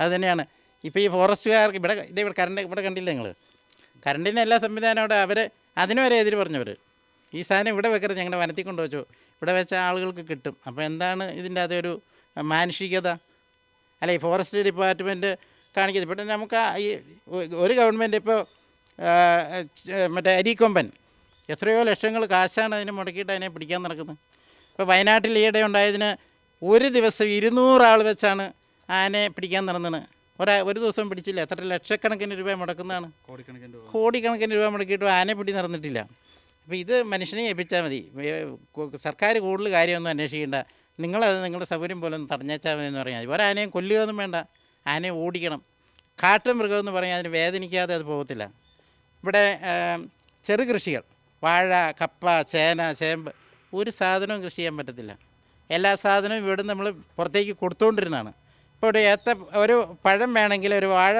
അത് തന്നെയാണ്. ഇപ്പോൾ ഈ ഫോറസ്റ്റുകാർക്ക് ഇവിടെ ഇത് ഇവിടെ കറണ്ട് ഇവിടെ കണ്ടില്ല നിങ്ങൾ? കറണ്ടിന്റെ എല്ലാ സംവിധാനം അവിടെ അവർ അതിനു വരെ എതിര് പറഞ്ഞവർ ഈ സാധനം ഇവിടെ വെക്കരുത് ഞങ്ങളുടെ വനത്തിൽ കൊണ്ടുവച്ചു. ഇവിടെ വെച്ച ആളുകൾക്ക് കിട്ടും. അപ്പോൾ എന്താണ് ഇതിന്റെ അതൊരു മാനുഷികത? അല്ല ഈ ഫോറസ്റ്റ് ഡിപ്പാർട്ട്മെന്റ് കാണിക്കുന്നത്. ഇപ്പോൾ നമുക്ക് ഈ ഒരു ഗവൺമെന്റ് ഇപ്പോൾ മറ്റേ അരിക്കൊമ്പൻ. എത്രയോ ലക്ഷങ്ങൾ കാശാണ് അതിന് മുടക്കിയിട്ട് അതിനെ പിടിക്കാൻ നടക്കുന്നത്. ഇപ്പോൾ വയനാട്ടിൽ ഈയിടെ ഉണ്ടായതിന് ഒരു ദിവസം ഇരുന്നൂറാൾ വെച്ചാണ് ആനയെ പിടിക്കാൻ നടന്നത്. ഒരാ ഒരു ദിവസം പിടിച്ചില്ല. എത്ര ലക്ഷക്കണക്കിന് രൂപ മുടക്കുന്നതാണ്. കോടിക്കണക്കിന് രൂപ. മുടക്കിയിട്ടും ആനയെ പിടി നടന്നിട്ടില്ല. അപ്പോൾ ഇത് മനുഷ്യനെ ഏൽപ്പിച്ചാൽ മതി. സർക്കാർ കൂടുതൽ കാര്യമൊന്നും അന്വേഷിക്കേണ്ട. നിങ്ങളത് നിങ്ങളുടെ സൗകര്യം പോലെ ഒന്ന് തടഞ്ഞേച്ചാൽ മതി എന്ന് പറഞ്ഞാൽ മതി. ഒരാനയും കൊല്ലുകയൊന്നും വേണ്ട. ആനയെ ഓടിക്കണം. കാട്ടുമൃഗം എന്ന് പറഞ്ഞാൽ അതിന് വേദനിക്കാതെ അത് പോകത്തില്ല. ഇവിടെ ചെറു കൃഷികൾ. വാഴ കപ്പ ചേന ചേമ്പ് ഒരു സാധനവും കൃഷി ചെയ്യാൻ പറ്റത്തില്ല. എല്ലാ സാധനവും ഇവിടെ നമ്മൾ പുറത്തേക്ക് കൊടുത്തുകൊണ്ടിരുന്നതാണ് ഇപ്പോൾ ഒരു ഏത്ത ഒരു പഴം വേണമെങ്കിൽ ഒരു വാഴ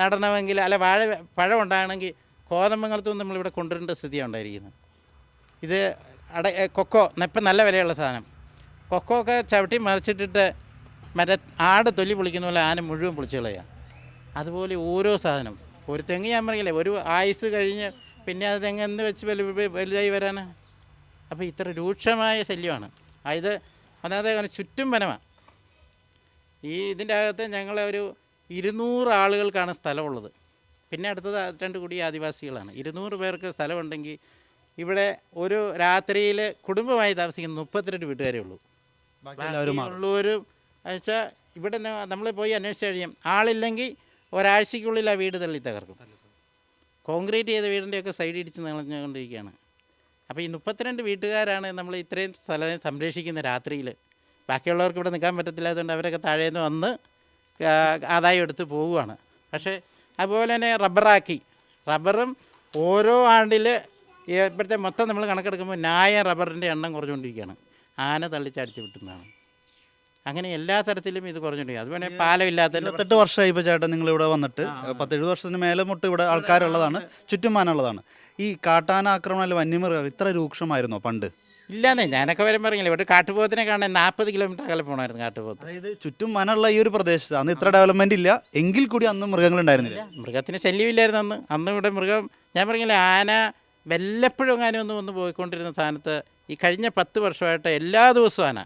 നടണമെങ്കിൽ അല്ല വാഴ പഴം ഉണ്ടാകണമെങ്കിൽ കോതമംഗലത്തു നിന്ന് നമ്മളിവിടെ കൊണ്ടുവരേണ്ട സ്ഥിതിയാണ് ഉണ്ടായിരിക്കുന്നത്. ഇത് അട കൊക്കോ ഇപ്പം നല്ല വിലയുള്ള സാധനം. കൊക്കോ ഒക്കെ ചവിട്ടി മറിച്ചിട്ടിട്ട് മറ്റേ ആട് തൊലി പൊളിക്കുന്ന പോലെ ആന മുഴുവൻ പൊളിച്ചു കളയുക അതുപോലെ ഓരോ സാധനം. ഒരു തെങ്ങ് ഞാൻ പറയില്ലേ ഒരു ആയുസ് കഴിഞ്ഞ് പിന്നെ അത് തെങ്ങ് എന്ന് വെച്ച് വലു വലുതായി വരാന്. അപ്പോൾ ഇത്ര രൂക്ഷമായ ശല്യമാണ്. അതായത് അതായത് ചുറ്റും വനമാണ് ഈ ഇതിന്റെ അകത്ത് ഞങ്ങളെ ഒരു ഇരുന്നൂറ് ആളുകൾക്കാണ് സ്ഥലമുള്ളത്. പിന്നെ അടുത്തത് രണ്ട് കൂടി ആദിവാസികളാണ്. ഇരുന്നൂറ് പേർക്ക് സ്ഥലമുണ്ടെങ്കിൽ ഇവിടെ ഒരു രാത്രിയിൽ കുടുംബമായി താമസിക്കുന്ന മുപ്പത്തിരണ്ട് വീട്ടുകാരേ ഉള്ളൂ. ഉള്ളവരും എന്നുവെച്ചാൽ ഇവിടെ നമ്മൾ പോയി അന്വേഷിച്ച് കഴിയും ആളില്ലെങ്കിൽ ഒരാഴ്ചയ്ക്കുള്ളിൽ ആ വീട് തള്ളി തകർക്കും. കോൺക്രീറ്റ് ചെയ്ത വീടിന്റെയൊക്കെ സൈഡ് ഇടിച്ച് നിളഞ്ഞുകൊണ്ടിരിക്കുകയാണ്. അപ്പോൾ ഈ മുപ്പത്തിരണ്ട് വീട്ടുകാരാണ് നമ്മൾ ഇത്രയും സ്ഥലം സംരക്ഷിക്കുന്ന രാത്രിയിൽ ബാക്കിയുള്ളവർക്ക് ഇവിടെ നിൽക്കാൻ പറ്റത്തില്ലാത്തതുകൊണ്ട് അവരൊക്കെ താഴേന്ന് വന്ന് ആദായം എടുത്ത് പോവുകയാണ്. പക്ഷേ അതുപോലെ തന്നെ റബ്ബറാക്കി. റബ്ബറും ഓരോ ആണ്ടിൽ ഇപ്പോഴത്തെ മൊത്തം നമ്മൾ കണക്കെടുക്കുമ്പോൾ ന്യായ റബ്ബറിന്റെ എണ്ണം കുറഞ്ഞുകൊണ്ടിരിക്കുകയാണ്. ആന തള്ളിച്ചടിച്ച് വിട്ടുന്നതാണ്. അങ്ങനെ എല്ലാ തരത്തിലും ഇത് കുറഞ്ഞിട്ടുണ്ട്. അതുപോലെ പാലമില്ലാത്ത ഇരുപത്തെട്ട് വർഷമായി ഇപ്പോൾ ചേട്ടൻ നിങ്ങൾ ഇവിടെ വന്നിട്ട് പത്തെഴുപത് വർഷത്തിന് മേലെ മുട്ട് ഇവിടെ ആൾക്കാരുള്ളതാണ് ചുറ്റും മാനുള്ളതാണ് ഈ കാട്ടാന ആക്രമണം അല്ലെങ്കിൽ വന്യമൃഗം ഇത്ര രൂക്ഷമായിരുന്നോ പണ്ട്? ഇല്ലാന്നേ ഞാനൊക്കെ വരുമ്പോൾ പറഞ്ഞില്ല ഇവിടെ കാട്ടുപോത്തിനെ കാണാൻ നാൽപ്പത് കിലോമീറ്റർ അകലെ പോകണമായിരുന്നു കാട്ടുപോത്ത്. അതായത് ചുറ്റും വനമുള്ള ഈ ഒരു പ്രദേശത്ത് അന്ന് ഇത്ര ഡെവലപ്മെന്റ് ഇല്ല എങ്കിൽ കൂടി അന്ന് മൃഗങ്ങളുണ്ടായിരുന്നില്ല മൃഗത്തിന് ശല്യമില്ലായിരുന്നു അന്ന്. അന്ന് ഇവിടെ മൃഗം ഞാൻ പറഞ്ഞില്ല ആന വല്ലപ്പോഴും അങ്ങനെ ഒന്ന് വന്ന് പോയിക്കൊണ്ടിരുന്ന സ്ഥാനത്ത് ഈ കഴിഞ്ഞ പത്ത് വർഷമായിട്ട് എല്ലാ ദിവസവും ആന.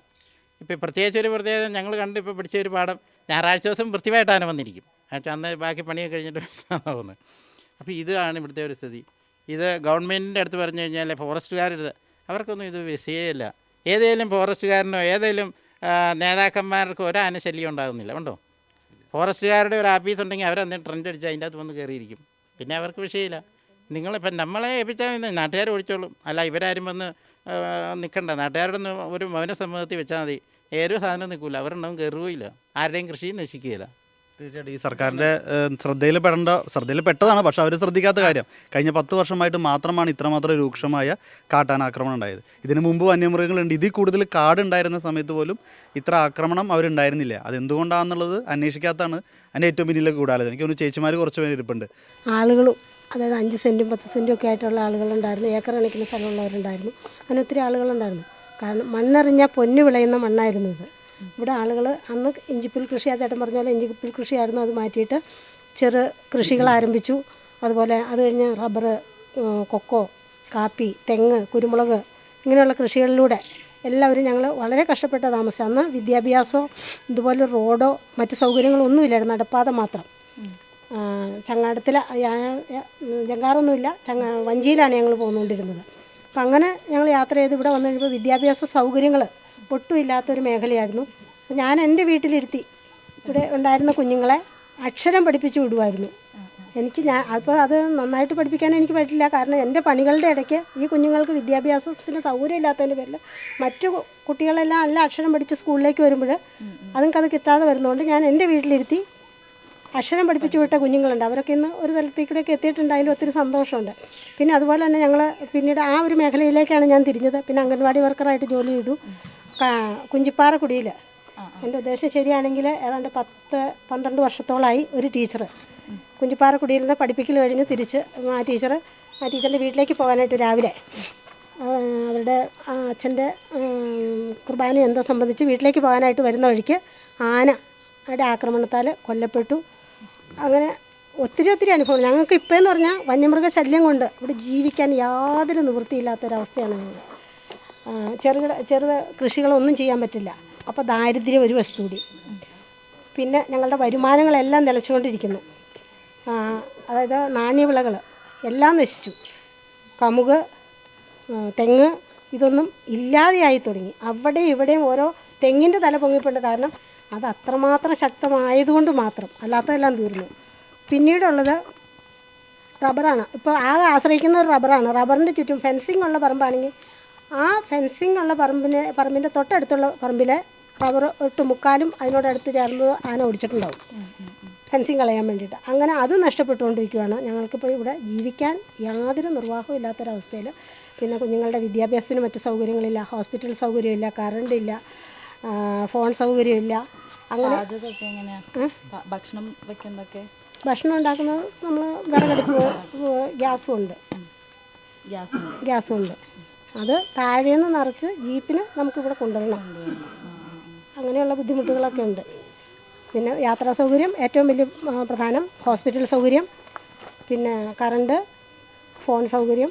ഇപ്പോൾ പ്രത്യേകിച്ച് ഒരു പ്രത്യേകത ഞങ്ങൾ കണ്ട് ഇപ്പോൾ പിടിച്ച ഒരു പാഠം ഞായറാഴ്ച ദിവസം വൃത്തിയായിട്ട് ആന വന്നിരിക്കും അന്ന് ബാക്കി പണിയൊക്കെ കഴിഞ്ഞിട്ട് പോകുന്നത്. അപ്പോൾ ഇതാണ് ഇവിടുത്തെ ഒരു സ്ഥിതി. ഇത് ഗവൺമെന്റിന്റെ അടുത്ത് പറഞ്ഞു കഴിഞ്ഞാൽ ഫോറസ്റ്റുകാരുടെ അവർക്കൊന്നും ഇത് വിഷയമല്ല. ഏതെങ്കിലും ഫോറസ്റ്റുകാരനോ ഏതെങ്കിലും നേതാക്കന്മാർക്ക് ഒരു ശല്യം ഉണ്ടാകുന്നില്ല. ഉണ്ടോ ഫോറസ്റ്റുകാരുടെ ഒരു ആഫീസ് ഉണ്ടെങ്കിൽ അവരന്ന് ട്രെൻഡ് അടിച്ച് അതിന്റെ അകത്ത് വന്ന് കയറിയിരിക്കും പിന്നെ അവർക്ക് വിഷയമില്ല. നിങ്ങളിപ്പം നമ്മളെ ഏൽപ്പിച്ചാൽ നാട്ടുകാർ ഒഴിച്ചോളും അല്ല ഇവരാരും വന്ന് നിൽക്കണ്ട നാട്ടുകാരുടെ ഒന്ന് ഒരു മൗന സമൂഹത്തിൽ വെച്ചാൽ മതി. ഏതൊരു സാധനവും നിൽക്കില്ല അവരുണ്ടാവും കയറുകയില്ല ആരുടെയും കൃഷിയും നശിക്കുകയില്ല. തീർച്ചയായിട്ടും ഈ സർക്കാരിന്റെ ശ്രദ്ധയിൽ പെടേണ്ട ശ്രദ്ധയിൽ പെട്ടതാണ് പക്ഷെ അവർ ശ്രദ്ധിക്കാത്ത കാര്യം. കഴിഞ്ഞ പത്ത് വർഷമായിട്ട് മാത്രമാണ് ഇത്രമാത്രം രൂക്ഷമായ കാട്ടാനാക്രമണം ഉണ്ടായത്. ഇതിനു മുമ്പ് വന്യമൃഗങ്ങളുണ്ട്. ഇതിൽ കൂടുതൽ കാടുണ്ടായിരുന്ന സമയത്ത് പോലും ഇത്ര ആക്രമണം അവരുണ്ടായിരുന്നില്ല. അതെന്തുകൊണ്ടാണെന്നുള്ളത് അന്വേഷിക്കാത്തതാണ് അതിന്റെ ഏറ്റവും പിന്നിലെ കൂടാതെ എനിക്ക് തോന്നുന്നു ചേച്ചിമാർ കുറച്ച് പേര് ഇരിപ്പുണ്ട്. ആളുകളും അതായത് അഞ്ച് സെന്റും പത്ത് സെന്റും ഒക്കെ ആയിട്ടുള്ള ആളുകളുണ്ടായിരുന്നു. ഏക്കർ കണക്കിന് സ്ഥലമുള്ളവരുണ്ടായിരുന്നു. അങ്ങനെ ഒത്തിരി ആളുകളുണ്ടായിരുന്നു. കാരണം മണ്ണെറിഞ്ഞാൽ പൊന്നു വിളയുന്ന മണ്ണായിരുന്നു ഇത്. ഇവിടെ ആളുകൾ അന്ന് ഇഞ്ചിപ്പിൽ കൃഷി ആ ചേട്ടൻ പറഞ്ഞ പോലെ ഇഞ്ചിപ്പിൽ കൃഷിയായിരുന്നു. അത് മാറ്റിയിട്ട് ചെറു കൃഷികൾ ആരംഭിച്ചു. അതുപോലെ അത് കഴിഞ്ഞ് റബ്ബർ കൊക്കോ കാപ്പി തെങ്ങ് കുരുമുളക് ഇങ്ങനെയുള്ള കൃഷികളിലൂടെ എല്ലാവരും ഞങ്ങൾ വളരെ കഷ്ടപ്പെട്ട താമസം അന്ന് വിദ്യാഭ്യാസമോ ഇതുപോലെ റോഡോ മറ്റ് സൗകര്യങ്ങളോ ഒന്നുമില്ലായിരുന്നു. നടപ്പാതെ മാത്രം. ചങ്ങാടത്തിൽ ജങ്കാറൊന്നുമില്ല. ചങ്ങ വഞ്ചിയിലാണ് ഞങ്ങൾ പോന്നുകൊണ്ടിരുന്നത് അപ്പം അങ്ങനെ ഞങ്ങൾ യാത്ര ചെയ്ത് ഇവിടെ വന്നു കഴിയുമ്പോൾ വിദ്യാഭ്യാസ സൗകര്യങ്ങൾ ഒട്ടുമില്ലാത്തൊരു മേഖലയായിരുന്നു. ഞാൻ എന്റെ വീട്ടിലിരുത്തി ഇവിടെ ഉണ്ടായിരുന്ന കുഞ്ഞുങ്ങളെ അക്ഷരം പഠിപ്പിച്ചു വിടുമായിരുന്നു എനിക്ക് ഞാൻ അപ്പോൾ അത് നന്നായിട്ട് പഠിപ്പിക്കാൻ എനിക്ക് പറ്റില്ല. കാരണം എന്റെ പണികളുടെ ഇടയ്ക്ക് ഈ കുഞ്ഞുങ്ങൾക്ക് വിദ്യാഭ്യാസത്തിന് സൗകര്യം ഇല്ലാത്തതിന്റെ പേരിൽ മറ്റു കുട്ടികളെല്ലാം നല്ല അക്ഷരം പഠിച്ച് സ്കൂളിലേക്ക് വരുമ്പോൾ അതുങ്ങൾക്ക് അത് കിട്ടാതെ വരുന്നതുകൊണ്ട് ഞാൻ എന്റെ വീട്ടിലിരുത്തി അക്ഷരം പഠിപ്പിച്ചു വിട്ട കുഞ്ഞുങ്ങളുണ്ട്. അവരൊക്കെ ഇന്ന് ഒരു തലത്തേക്കൂടെയൊക്കെ എത്തിയിട്ടുണ്ട്. എത്തിയിട്ടുണ്ടായാലും ഒത്തിരി സന്തോഷമുണ്ട്. പിന്നെ അതുപോലെ തന്നെ ഞങ്ങൾ പിന്നീട് ആ ഒരു മേഖലയിലേക്കാണ് ഞാൻ തിരിഞ്ഞത്. പിന്നെ അംഗൻവാടി വർക്കറായിട്ട് ജോലി ചെയ്തു. കുഞ്ചിപ്പാറക്കുടിയിൽ എന്റെ ഉദ്ദേശം ശരിയാണെങ്കിൽ ഏതാണ്ട് പത്ത് പന്ത്രണ്ട് വർഷത്തോളമായി ഒരു ടീച്ചർ കുഞ്ചിപ്പാറക്കുടിയിൽ നിന്ന് പഠിപ്പിക്കൽ കഴിഞ്ഞ് തിരിച്ച് ആ ടീച്ചർ ആ ടീച്ചറിന്റെ വീട്ടിലേക്ക് പോകാനായിട്ട് രാവിലെ. അവരുടെ അച്ഛന്റെ കുർബാന എന്തോ സംബന്ധിച്ച് വീട്ടിലേക്ക് പോകാനായിട്ട് വരുന്ന വഴിക്ക് ആന ആനയുടെ ആക്രമണത്താൽ കൊല്ലപ്പെട്ടു. അങ്ങനെ ഒത്തിരി ഒത്തിരി അനുഭവം ഞങ്ങൾക്ക് ഇപ്പോൾ എന്ന് പറഞ്ഞാൽ വന്യമൃഗ ശല്യം കൊണ്ട് ഇവിടെ ജീവിക്കാൻ യാതൊരു നിവൃത്തിയില്ലാത്തൊരവസ്ഥയാണ് ഞങ്ങൾ. ചെറുകിട ചെറുത് കൃഷികളൊന്നും ചെയ്യാൻ പറ്റില്ല. അപ്പോൾ ദാരിദ്ര്യം ഒരു വസ്തു കൂടി. പിന്നെ ഞങ്ങളുടെ വരുമാനങ്ങളെല്ലാം നിലച്ചുകൊണ്ടിരിക്കുന്നു. അതായത് നാണ്യവിളകൾ എല്ലാം നശിച്ചു. കമുക് തെങ്ങ് ഇതൊന്നും ഇല്ലാതെയായി തുടങ്ങി. അവിടെ ഇവിടെയും ഓരോ തെങ്ങിന്റെ തല പൊങ്ങിപ്പോണ്ട് കാരണം അത് അത്രമാത്രം ശക്തമായതുകൊണ്ട് മാത്രം. അല്ലാത്തതെല്ലാം തീർന്നു. പിന്നീടുള്ളത് റബ്ബറാണ്. ഇപ്പോൾ ആ ആശ്രയിക്കുന്ന ഒരു റബ്ബറാണ്. റബ്ബറിന്റെ ചുറ്റും ഫെൻസിങ് ഉള്ള പറമ്പാണെങ്കിൽ ആ ഫെൻസിങ് ഉള്ള പറമ്പിനെ പറമ്പിന്റെ തൊട്ടടുത്തുള്ള പറമ്പിലെ റബ്ബർ ഒട്ട് മുക്കാലും അതിനോടടുത്ത് ചേർന്ന് ആന ഓടിച്ചിട്ടുണ്ടാവും. ഫെൻസിങ് കളയാൻ വേണ്ടിയിട്ട്. അങ്ങനെ അത് നഷ്ടപ്പെട്ടുകൊണ്ടിരിക്കുകയാണ് ഞങ്ങൾക്കിപ്പോൾ ഇവിടെ ജീവിക്കാൻ യാതൊരു നിർവാഹവും ഇല്ലാത്തൊരവസ്ഥയിൽ പിന്നെ കുഞ്ഞുങ്ങളുടെ വിദ്യാഭ്യാസത്തിന് മറ്റ് സൗകര്യങ്ങളില്ല. ഹോസ്പിറ്റൽ സൗകര്യമില്ല. കറണ്ട് ഇല്ല. ആ, ഫോൺ സൗകര്യമില്ല. അങ്ങനെ ഭക്ഷണം വെക്കുന്നതൊക്കെ? ഭക്ഷണം ഉണ്ടാക്കുന്നത് നമ്മൾ വിറകടുപ്പ് ഗ്യാസും ഉണ്ട് ഗ്യാസ് ഗ്യാസും ഉണ്ട് അത് താഴേന്ന് നിറച്ച് ജീപ്പിന് നമുക്കിവിടെ കൊണ്ടുവരണം. അങ്ങനെയുള്ള ബുദ്ധിമുട്ടുകളൊക്കെ ഉണ്ട്. പിന്നെ യാത്രാ സൗകര്യം ഏറ്റവും വലിയ പ്രധാനം ഹോസ്പിറ്റൽ സൗകര്യം. പിന്നെ കറണ്ട് ഫോൺ സൗകര്യം.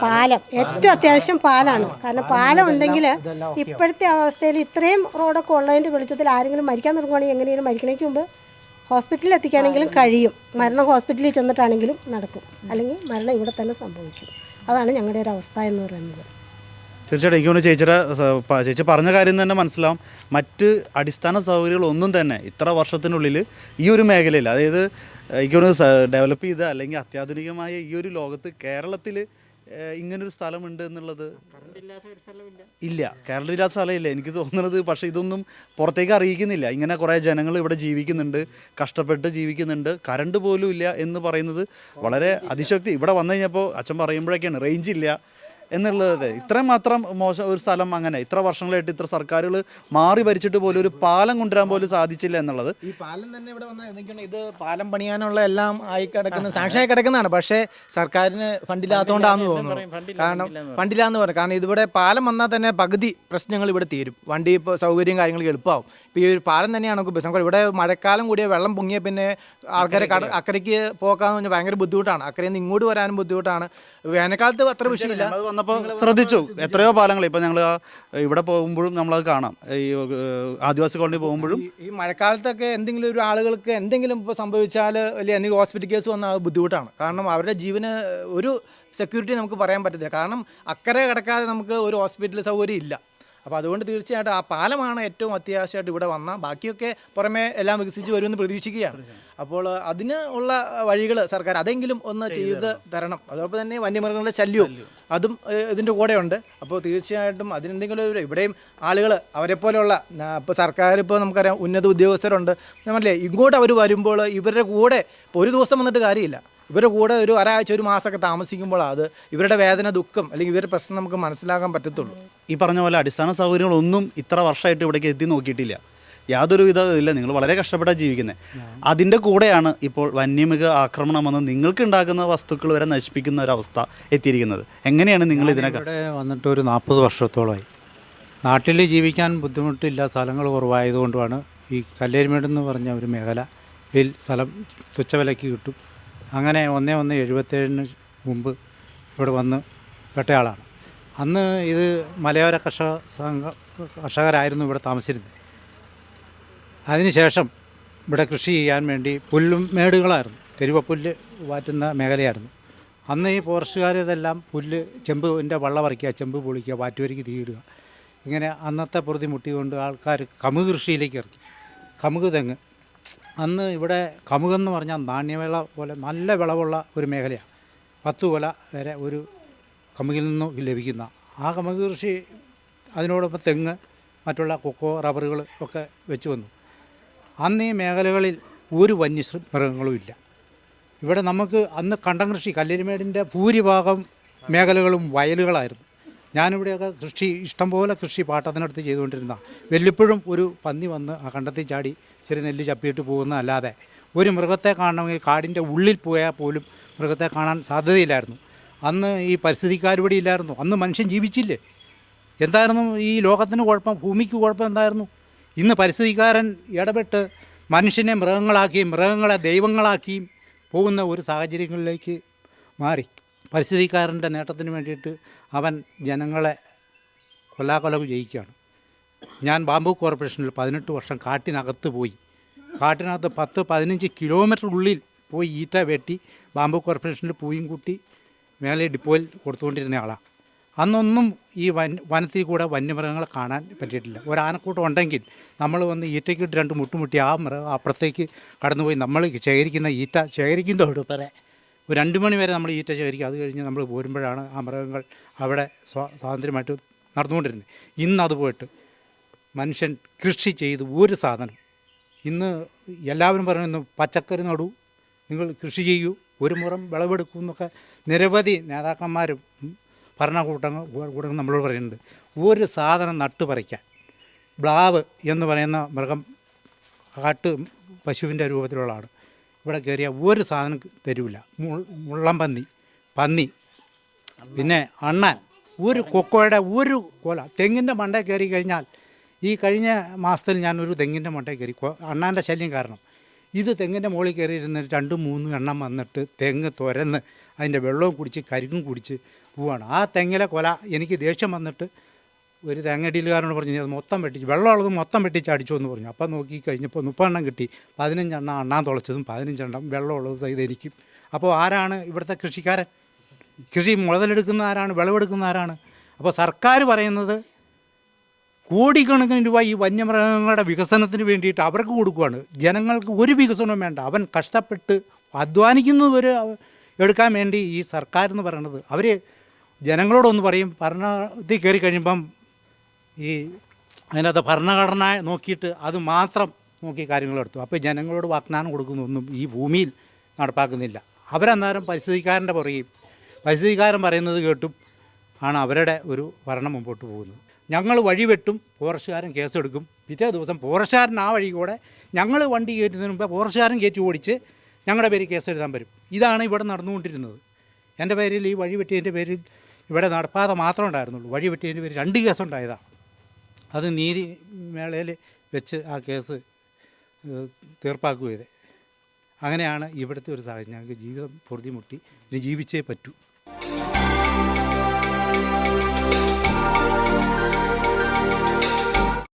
പാലം. ഏറ്റവും അത്യാവശ്യം പാലാണ്. കാരണം പാലം ഉണ്ടെങ്കിൽ ഇപ്പോഴത്തെ അവസ്ഥയിൽ ഇത്രയും റോഡൊക്കെ ഉള്ളതിന്റെ വെളിച്ചത്തിൽ ആരെങ്കിലും മരിക്കാൻ തുടങ്ങുകയാണെങ്കിൽ എങ്ങനെയെങ്കിലും മരിക്കണേക്ക് മുമ്പ് ഹോസ്പിറ്റലിൽ എത്തിക്കാനെങ്കിലും കഴിയും. മരണം ഹോസ്പിറ്റലിൽ ചെന്നിട്ടാണെങ്കിലും നടക്കും. അല്ലെങ്കിൽ മരണം ഇവിടെ തന്നെ സംഭവിക്കും. അതാണ് ഞങ്ങളുടെ ഒരു അവസ്ഥ എന്ന് പറയുന്നത്. തീർച്ചയായിട്ടും എനിക്ക് തോന്നുന്നു ചേച്ചിയുടെ ചേച്ചി പറഞ്ഞ കാര്യം തന്നെ മനസ്സിലാവും. മറ്റ് അടിസ്ഥാന സൗകര്യങ്ങളൊന്നും തന്നെ ഇത്ര വർഷത്തിനുള്ളിൽ ഈ ഒരു മേഖലയിൽ അതായത് എനിക്ക് തോന്നുന്നു ഡെവലപ്പ് ചെയ്ത അല്ലെങ്കിൽ അത്യാധുനികമായ ഈ ഒരു ലോകത്ത് കേരളത്തിൽ ഇങ്ങനൊരു സ്ഥലമുണ്ട് എന്നുള്ളത്? ഇല്ല കേരളത്തിലില്ലാത്ത സ്ഥലമില്ല. എനിക്ക് തോന്നുന്നത് പക്ഷേ ഇതൊന്നും പുറത്തേക്ക് അറിയിക്കുന്നില്ല. ഇങ്ങനെ കുറേ ജനങ്ങൾ ഇവിടെ ജീവിക്കുന്നുണ്ട് കഷ്ടപ്പെട്ട് ജീവിക്കുന്നുണ്ട്. കറണ്ട് പോലും ഇല്ല എന്ന് പറയുന്നത് വളരെ അതിശക്തി. ഇവിടെ വന്നു കഴിഞ്ഞപ്പോൾ അച്ഛൻ പറയുമ്പോഴൊക്കെയാണ് റേഞ്ച് ഇല്ല എന്നുള്ളത് ഇത്രയും മാത്രം മോശം ഒരു സ്ഥലം അങ്ങനെ ഇത്ര വർഷങ്ങളായിട്ട് ഇത്ര സർക്കാരുകൾ മാറി ഭരിച്ചിട്ട് പോലും ഒരു പാലം കൊണ്ടുവരാൻ പോലും സാധിച്ചില്ല എന്നുള്ളത്. ഈ പാലം തന്നെ ഇവിടെ വന്നാൽ ഇത് പാലം പണിയാനുള്ള എല്ലാം ആയി കിടക്കുന്ന സാക്ഷായി കിടക്കുന്നതാണ്. പക്ഷേ സർക്കാരിന് ഫണ്ടില്ലാത്തതുകൊണ്ടാണെന്ന് തോന്നുന്നു. കാരണം ഫണ്ടില്ലാന്ന് പറയും. കാരണം ഇതിവിടെ പാലം വന്നാൽ തന്നെ പകുതി പ്രശ്നങ്ങൾ ഇവിടെ തീരും. വണ്ടി ഇപ്പോൾ സൗകര്യം കാര്യങ്ങളൊക്കെ എളുപ്പമാവും ഇപ്പോൾ ഈ ഒരു പാലം തന്നെയാണ് നമുക്ക് പ്രശ്നം. ഇവിടെ മഴക്കാലം കൂടിയ വെള്ളം പൊങ്ങിയ പിന്നെ ആൾക്കാരെ കട അക്കരയ്ക്ക് പോക്കാന്ന് പറഞ്ഞാൽ ഭയങ്കര ബുദ്ധിമുട്ടാണ്. അക്കരയിൽ നിന്ന് ഇങ്ങോട്ട് വരാനും ബുദ്ധിമുട്ടാണ്. വേനൽക്കാലത്ത് അത്ര വിഷയമില്ല. വന്നപ്പോൾ ശ്രദ്ധിച്ചു. എത്രയോ പാലങ്ങൾ ഇപ്പം ഞങ്ങൾ ഇവിടെ പോകുമ്പോഴും നമ്മളത് കാണാം. ഈ ആദിവാസി കോളനി പോകുമ്പോഴും. ഈ- മഴക്കാലത്തൊക്കെ എന്തെങ്കിലും ഒരു ആളുകൾക്ക് എന്തെങ്കിലും ഇപ്പോൾ സംഭവിച്ചാൽ വലിയ എന്തെങ്കിലും ഹോസ്പിറ്റൽ കേസ് വന്നാൽ ബുദ്ധിമുട്ടാണ്. കാരണം അവരുടെ ജീവന് ഒരു സെക്യൂരിറ്റി നമുക്ക് പറയാൻ പറ്റത്തില്ല. കാരണം അക്കരെ കിടക്കാതെ നമുക്ക് ഒരു ഹോസ്പിറ്റൽ സൗകര്യം ഇല്ല. അപ്പോൾ അതുകൊണ്ട് തീർച്ചയായിട്ടും ആ പാലമാണ് ഏറ്റവും അത്യാവശ്യമായിട്ട് ഇവിടെ വന്ന. ബാക്കിയൊക്കെ പുറമേ എല്ലാം വികസിച്ച് വരുമെന്ന് പ്രതീക്ഷിക്കുകയാണ്. അപ്പോൾ അതിന് ഉള്ള വഴികൾ സർക്കാർ അതെങ്കിലും ഒന്ന് ചെയ്ത് തരണം. അതോടൊപ്പം തന്നെ വന്യമൃഗങ്ങളുടെ ശല്യവും അതും ഇതിന്റെ കൂടെയുണ്ട്. അപ്പോൾ തീർച്ചയായിട്ടും അതിനെന്തെങ്കിലും ഒരു ഇവിടെയും ആളുകൾ അവരെ പോലെയുള്ള ഇപ്പോൾ സർക്കാർ ഇപ്പോൾ നമുക്കറിയാം ഉന്നത ഉദ്യോഗസ്ഥരുണ്ട്. നമ്മളല്ലേ ഇങ്ങോട്ട് അവർ വരുമ്പോൾ ഇവരുടെ കൂടെ ഒരു ദിവസം വന്നിട്ട് കാര്യമില്ല. ഇവരുടെ കൂടെ ഒരു ഒരാഴ്ച ഒരു മാസമൊക്കെ താമസിക്കുമ്പോൾ അത് ഇവരുടെ വേദന ദുഃഖം അല്ലെങ്കിൽ ഇവരുടെ പ്രശ്നം നമുക്ക് മനസ്സിലാക്കാൻ പറ്റത്തുള്ളൂ. ഈ പറഞ്ഞ പോലെ അടിസ്ഥാന സൗകര്യങ്ങളൊന്നും ഇത്ര വർഷമായിട്ട് ഇവിടേക്ക് എത്തി നോക്കിയിട്ടില്ല. യാതൊരു വിധ ഇല്ല നിങ്ങൾ വളരെ കഷ്ടപ്പെട്ടാണ് ജീവിക്കുന്നത് അതിന്റെ കൂടെയാണ് ഇപ്പോൾ വന്യമൃഗ ആക്രമണം വന്ന് നിങ്ങൾക്ക് ഉണ്ടാക്കുന്ന വസ്തുക്കൾ വരെ നശിപ്പിക്കുന്ന ഒരവസ്ഥ എത്തിയിരിക്കുന്നത്. എങ്ങനെയാണ് നിങ്ങൾ ഇതിനൊക്കെ ഇവിടെ വന്നിട്ട് ഒരു നാൽപ്പത് വർഷത്തോളമായി. നാട്ടിൽ ജീവിക്കാൻ ബുദ്ധിമുട്ടില്ല സ്ഥലങ്ങൾ കുറവായതുകൊണ്ടുമാണ് ഈ കല്ലേരിമേട് എന്ന് പറഞ്ഞ ഒരു മേഖലയിൽ സ്ഥലം തുച്ഛവിലയ്ക്ക് കിട്ടും. അങ്ങനെ ഒന്നേ ഒന്ന് എഴുപത്തേഴിന് മുമ്പ് ഇവിടെ വന്ന് പെട്ടയാളാണ് അന്ന് ഇത് മലയോര കർഷക സംഘ കർഷകരായിരുന്നു ഇവിടെ താമസിച്ചിരുന്നത്. അതിനുശേഷം ഇവിടെ കൃഷി ചെയ്യാൻ വേണ്ടി പുല്ലും മേടുകളായിരുന്നു. തെരുവപ്പുല്ല് വാറ്റുന്ന മേഖലയായിരുന്നു. അന്ന് ഈ ഫോറസ്റ്റുകാർ ഇതെല്ലാം പുല്ല് ചെമ്പിന്റെ വള്ള പറിക്കുക ചെമ്പ് പൊളിക്കുക വാറ്റുവരിക്ക് തീയിടുക ഇങ്ങനെ അന്നത്തെ പൊറുതി മുട്ടി കൊണ്ട് ആൾക്കാർ കമുക് കൃഷിയിലേക്ക് ഇറക്കി. കമുക് തെങ്ങ്. അന്ന് ഇവിടെ കമുകെന്ന് പറഞ്ഞാൽ നാണ്യവിള പോലെ നല്ല വിളവുള്ള ഒരു മേഖലയാണ്. പത്ത് കൊല വരെ ഒരു കമുകിൽ നിന്നും ലഭിക്കുന്ന. ആ കമുക് കൃഷി അതിനോടൊപ്പം തെങ്ങ് മറ്റുള്ള കൊക്കോ റബ്ബറുകൾ ഒക്കെ വെച്ച് വന്നു. അന്ന് ഈ മേഖലകളിൽ ഒരു വന്യ മൃഗങ്ങളും ഇല്ല. ഇവിടെ നമുക്ക് അന്ന് കണ്ടം കൃഷി കല്ലരിമേടിന്റെ ഭൂരിഭാഗം മേഖലകളും വയലുകളായിരുന്നു. ഞാനിവിടെയൊക്കെ കൃഷി ഇഷ്ടംപോലെ കൃഷി പാട്ടത്തിനടുത്ത് ചെയ്തുകൊണ്ടിരുന്ന. വല്ലപ്പോഴും ഒരു പന്നി വന്ന് ആ കണ്ടത്തിൽ ചാടി ചെറിയ നെല്ല് ചപ്പിയിട്ട് പോകുന്ന അല്ലാതെ ഒരു മൃഗത്തെ കാണണമെങ്കിൽ കാടിന്റെ ഉള്ളിൽ പോയാൽ പോലും മൃഗത്തെ കാണാൻ സാധ്യതയില്ലായിരുന്നു. അന്ന് ഈ പരിസ്ഥിതിക്കാരിവിടെ ഇല്ലായിരുന്നു. അന്ന് മനുഷ്യൻ ജീവിച്ചില്ലേ? എന്തായിരുന്നു ഈ ലോകത്തിന് കുഴപ്പം? ഭൂമിക്ക് കുഴപ്പം എന്തായിരുന്നു? ഇന്ന് പരിസ്ഥിതിക്കാരൻ ഇടപെട്ട് മനുഷ്യനെ മൃഗങ്ങളാക്കിയും മൃഗങ്ങളെ ദൈവങ്ങളാക്കിയും പോകുന്ന ഒരു സാഹചര്യങ്ങളിലേക്ക് മാറി. പരിസ്ഥിതിക്കാരന്റെ നേട്ടത്തിന് വേണ്ടിയിട്ട് അവൻ ജനങ്ങളെ കൊല്ലാകൊലവ് ജയിക്കുകയാണ്. ഞാൻ ബാംബു കോർപ്പറേഷനിൽ പതിനെട്ട് വർഷം കാട്ടിനകത്ത് പോയി. കാട്ടിനകത്ത് പത്ത് പതിനഞ്ച് കിലോമീറ്റർ ഉള്ളിൽ പോയി ഈറ്റ വെട്ടി ബാംബു കോർപ്പറേഷനിൽ പൂയും കൂട്ടി മേലെ ഡിപ്പോയിൽ കൊടുത്തുകൊണ്ടിരുന്ന ആളാണ് അന്നൊന്നും ഈ വൻ വനത്തിൽ കൂടെ വന്യമൃഗങ്ങളെ കാണാൻ പറ്റിയിട്ടില്ല. ഒരു ആനക്കൂട്ടം ഉണ്ടെങ്കിൽ നമ്മൾ വന്ന് ഈറ്റയ്ക്കിട്ട് രണ്ട് മുട്ടുമുട്ടി ആ മൃഗം അപ്പുറത്തേക്ക് കടന്നുപോയി നമ്മൾ ശേഖരിക്കുന്ന ഈറ്റ ശേഖരിക്കുന്നതോട് വരെ. ഒരു രണ്ട് മണി വരെ നമ്മൾ ഈറ്റ ശേഖരിക്കും. അത് കഴിഞ്ഞ് നമ്മൾ പോരുമ്പോഴാണ് ആ മൃഗങ്ങൾ അവിടെ സ്വാ സ്വാതന്ത്ര്യമായിട്ട് നടന്നുകൊണ്ടിരുന്നത്. ഇന്ന് അത് പോയിട്ട് മനുഷ്യൻ കൃഷി ചെയ്ത് ഒരു സാധനം. ഇന്ന് എല്ലാവരും പറയുന്നു പച്ചക്കറി നടൂ നിങ്ങൾ കൃഷി ചെയ്യൂ ഒരു മുറം വിളവെടുക്കൂ എന്നൊക്കെ നിരവധി നേതാക്കന്മാരും ഭരണകൂട്ടങ്ങൾ കൂട്ടങ്ങൾ നമ്മളോട് പറയുന്നുണ്ട്. ഒരു സാധനം നട്ടു പറിക്കാൻ. ബ്ലാവ് എന്ന് പറയുന്ന മൃഗം കാട്ട് പശുവിന്റെ രൂപത്തിലുള്ളതാണ്. ഇവിടെ കയറിയ ഒരു സാധനം തരില്ല മുള്ളം പന്നി പന്നി പിന്നെ അണ്ണാൻ ഒരു കൊക്കോയുടെ ഒരു കൊല. തെങ്ങിന്റെ മണ്ടേ കയറി കഴിഞ്ഞാൽ ഈ കഴിഞ്ഞ മാസത്തിൽ ഞാനൊരു തെങ്ങിന്റെ മുട്ട കയറി. അണ്ണാന്റെ ശല്യം കാരണം. ഇത് തെങ്ങിന്റെ മുകളിൽ കയറി ഇരുന്ന് രണ്ടും മൂന്നും എണ്ണം വന്നിട്ട് തെങ്ങ് തുരന്ന് അതിന്റെ വെള്ളവും കുടിച്ച് കരിക്കും കുടിച്ച് പോവാണ്. ആ തെങ്ങിലെ കൊല എനിക്ക് ദേഷ്യം വന്നിട്ട് ഒരു തേങ്ങടിയിലുകാരനോട് പറഞ്ഞു അത് മൊത്തം വെട്ടിച്ച് വെള്ളമുള്ളത് മൊത്തം വെട്ടിച്ച് അടിച്ചു എന്ന് പറഞ്ഞു. അപ്പം നോക്കി കഴിഞ്ഞപ്പോൾ മുപ്പെണ്ണം കിട്ടി. പതിനഞ്ചെണ്ണം അണ്ണാൻ തുളച്ചതും പതിനഞ്ചെണ്ണം വെള്ളമുള്ളത് സഹിതം എനിക്കും. അപ്പോൾ ആരാണ് ഇവിടുത്തെ കൃഷിക്കാരൻ? കൃഷി മുതലെടുക്കുന്ന ആരാണ്? വിളവെടുക്കുന്ന ആരാണ്? അപ്പോൾ സർക്കാർ പറയുന്നത് കോടിക്കണക്കിന് രൂപ ഈ വന്യമൃഗങ്ങളുടെ വികസനത്തിന് വേണ്ടിയിട്ട് അവർക്ക് കൊടുക്കുകയാണ് ജനങ്ങൾക്ക് ഒരു വികസനവും വേണ്ട. അവൻ കഷ്ടപ്പെട്ട് അധ്വാനിക്കുന്നത് വരെ എടുക്കാൻ വേണ്ടി ഈ സർക്കാർ എന്ന് പറയുന്നത്. അവർ ജനങ്ങളോടൊന്ന് പറയും. ഭരണത്തിൽ കയറി കഴിയുമ്പം ഈ അതിനകത്ത് ഭരണഘടന നോക്കിയിട്ട് അത് മാത്രം നോക്കി കാര്യങ്ങൾ എടുത്തു അപ്പോൾ ജനങ്ങളോട് വാഗ്ദാനം കൊടുക്കുന്നൊന്നും ഈ ഭൂമിയിൽ നടപ്പാക്കുന്നില്ല. അവരന്നേരം പരിസ്ഥിതിക്കാരന്റെ പുറകെയും പരിസ്ഥിതിക്കാരൻ പറയുന്നത് കേട്ടും ആണ് അവരുടെ ഒരു ഭരണം മുമ്പോട്ട് പോകുന്നത്. ഞങ്ങൾ വഴി വെട്ടും ഫോറസ്റ്റുകാരൻ കേസെടുക്കും. പിറ്റേ ദിവസം ഫോറസ്റ്റുകാരൻ ആ വഴി കൂടെ ഞങ്ങൾ വണ്ടി കയറ്റുന്നതിന് മുമ്പ് ഫോറസ്റ്റുകാരൻ കയറ്റി ഓടിച്ച് ഞങ്ങളുടെ പേരിൽ കേസ് വരും. ഇതാണ് ഇവിടെ നടന്നുകൊണ്ടിരുന്നത്. എന്റെ പേരിൽ ഈ വഴി വെട്ടിയതിന്റെ പേരിൽ ഇവിടെ നടപ്പാതെ മാത്രമേ ഉണ്ടായിരുന്നുള്ളൂ. വഴി വെട്ടിയതിന്റെ പേരിൽ രണ്ട് കേസുണ്ടായതാണ് അത് നീതി മേളയിൽ വെച്ച് ആ കേസ് തീർപ്പാക്കുക അങ്ങനെയാണ് ഇവിടുത്തെ ഒരു സാഹചര്യം. ഞങ്ങൾക്ക് ജീവിതം പൊറുതിമുട്ടി ഇനി ജീവിച്ചേ പറ്റൂ.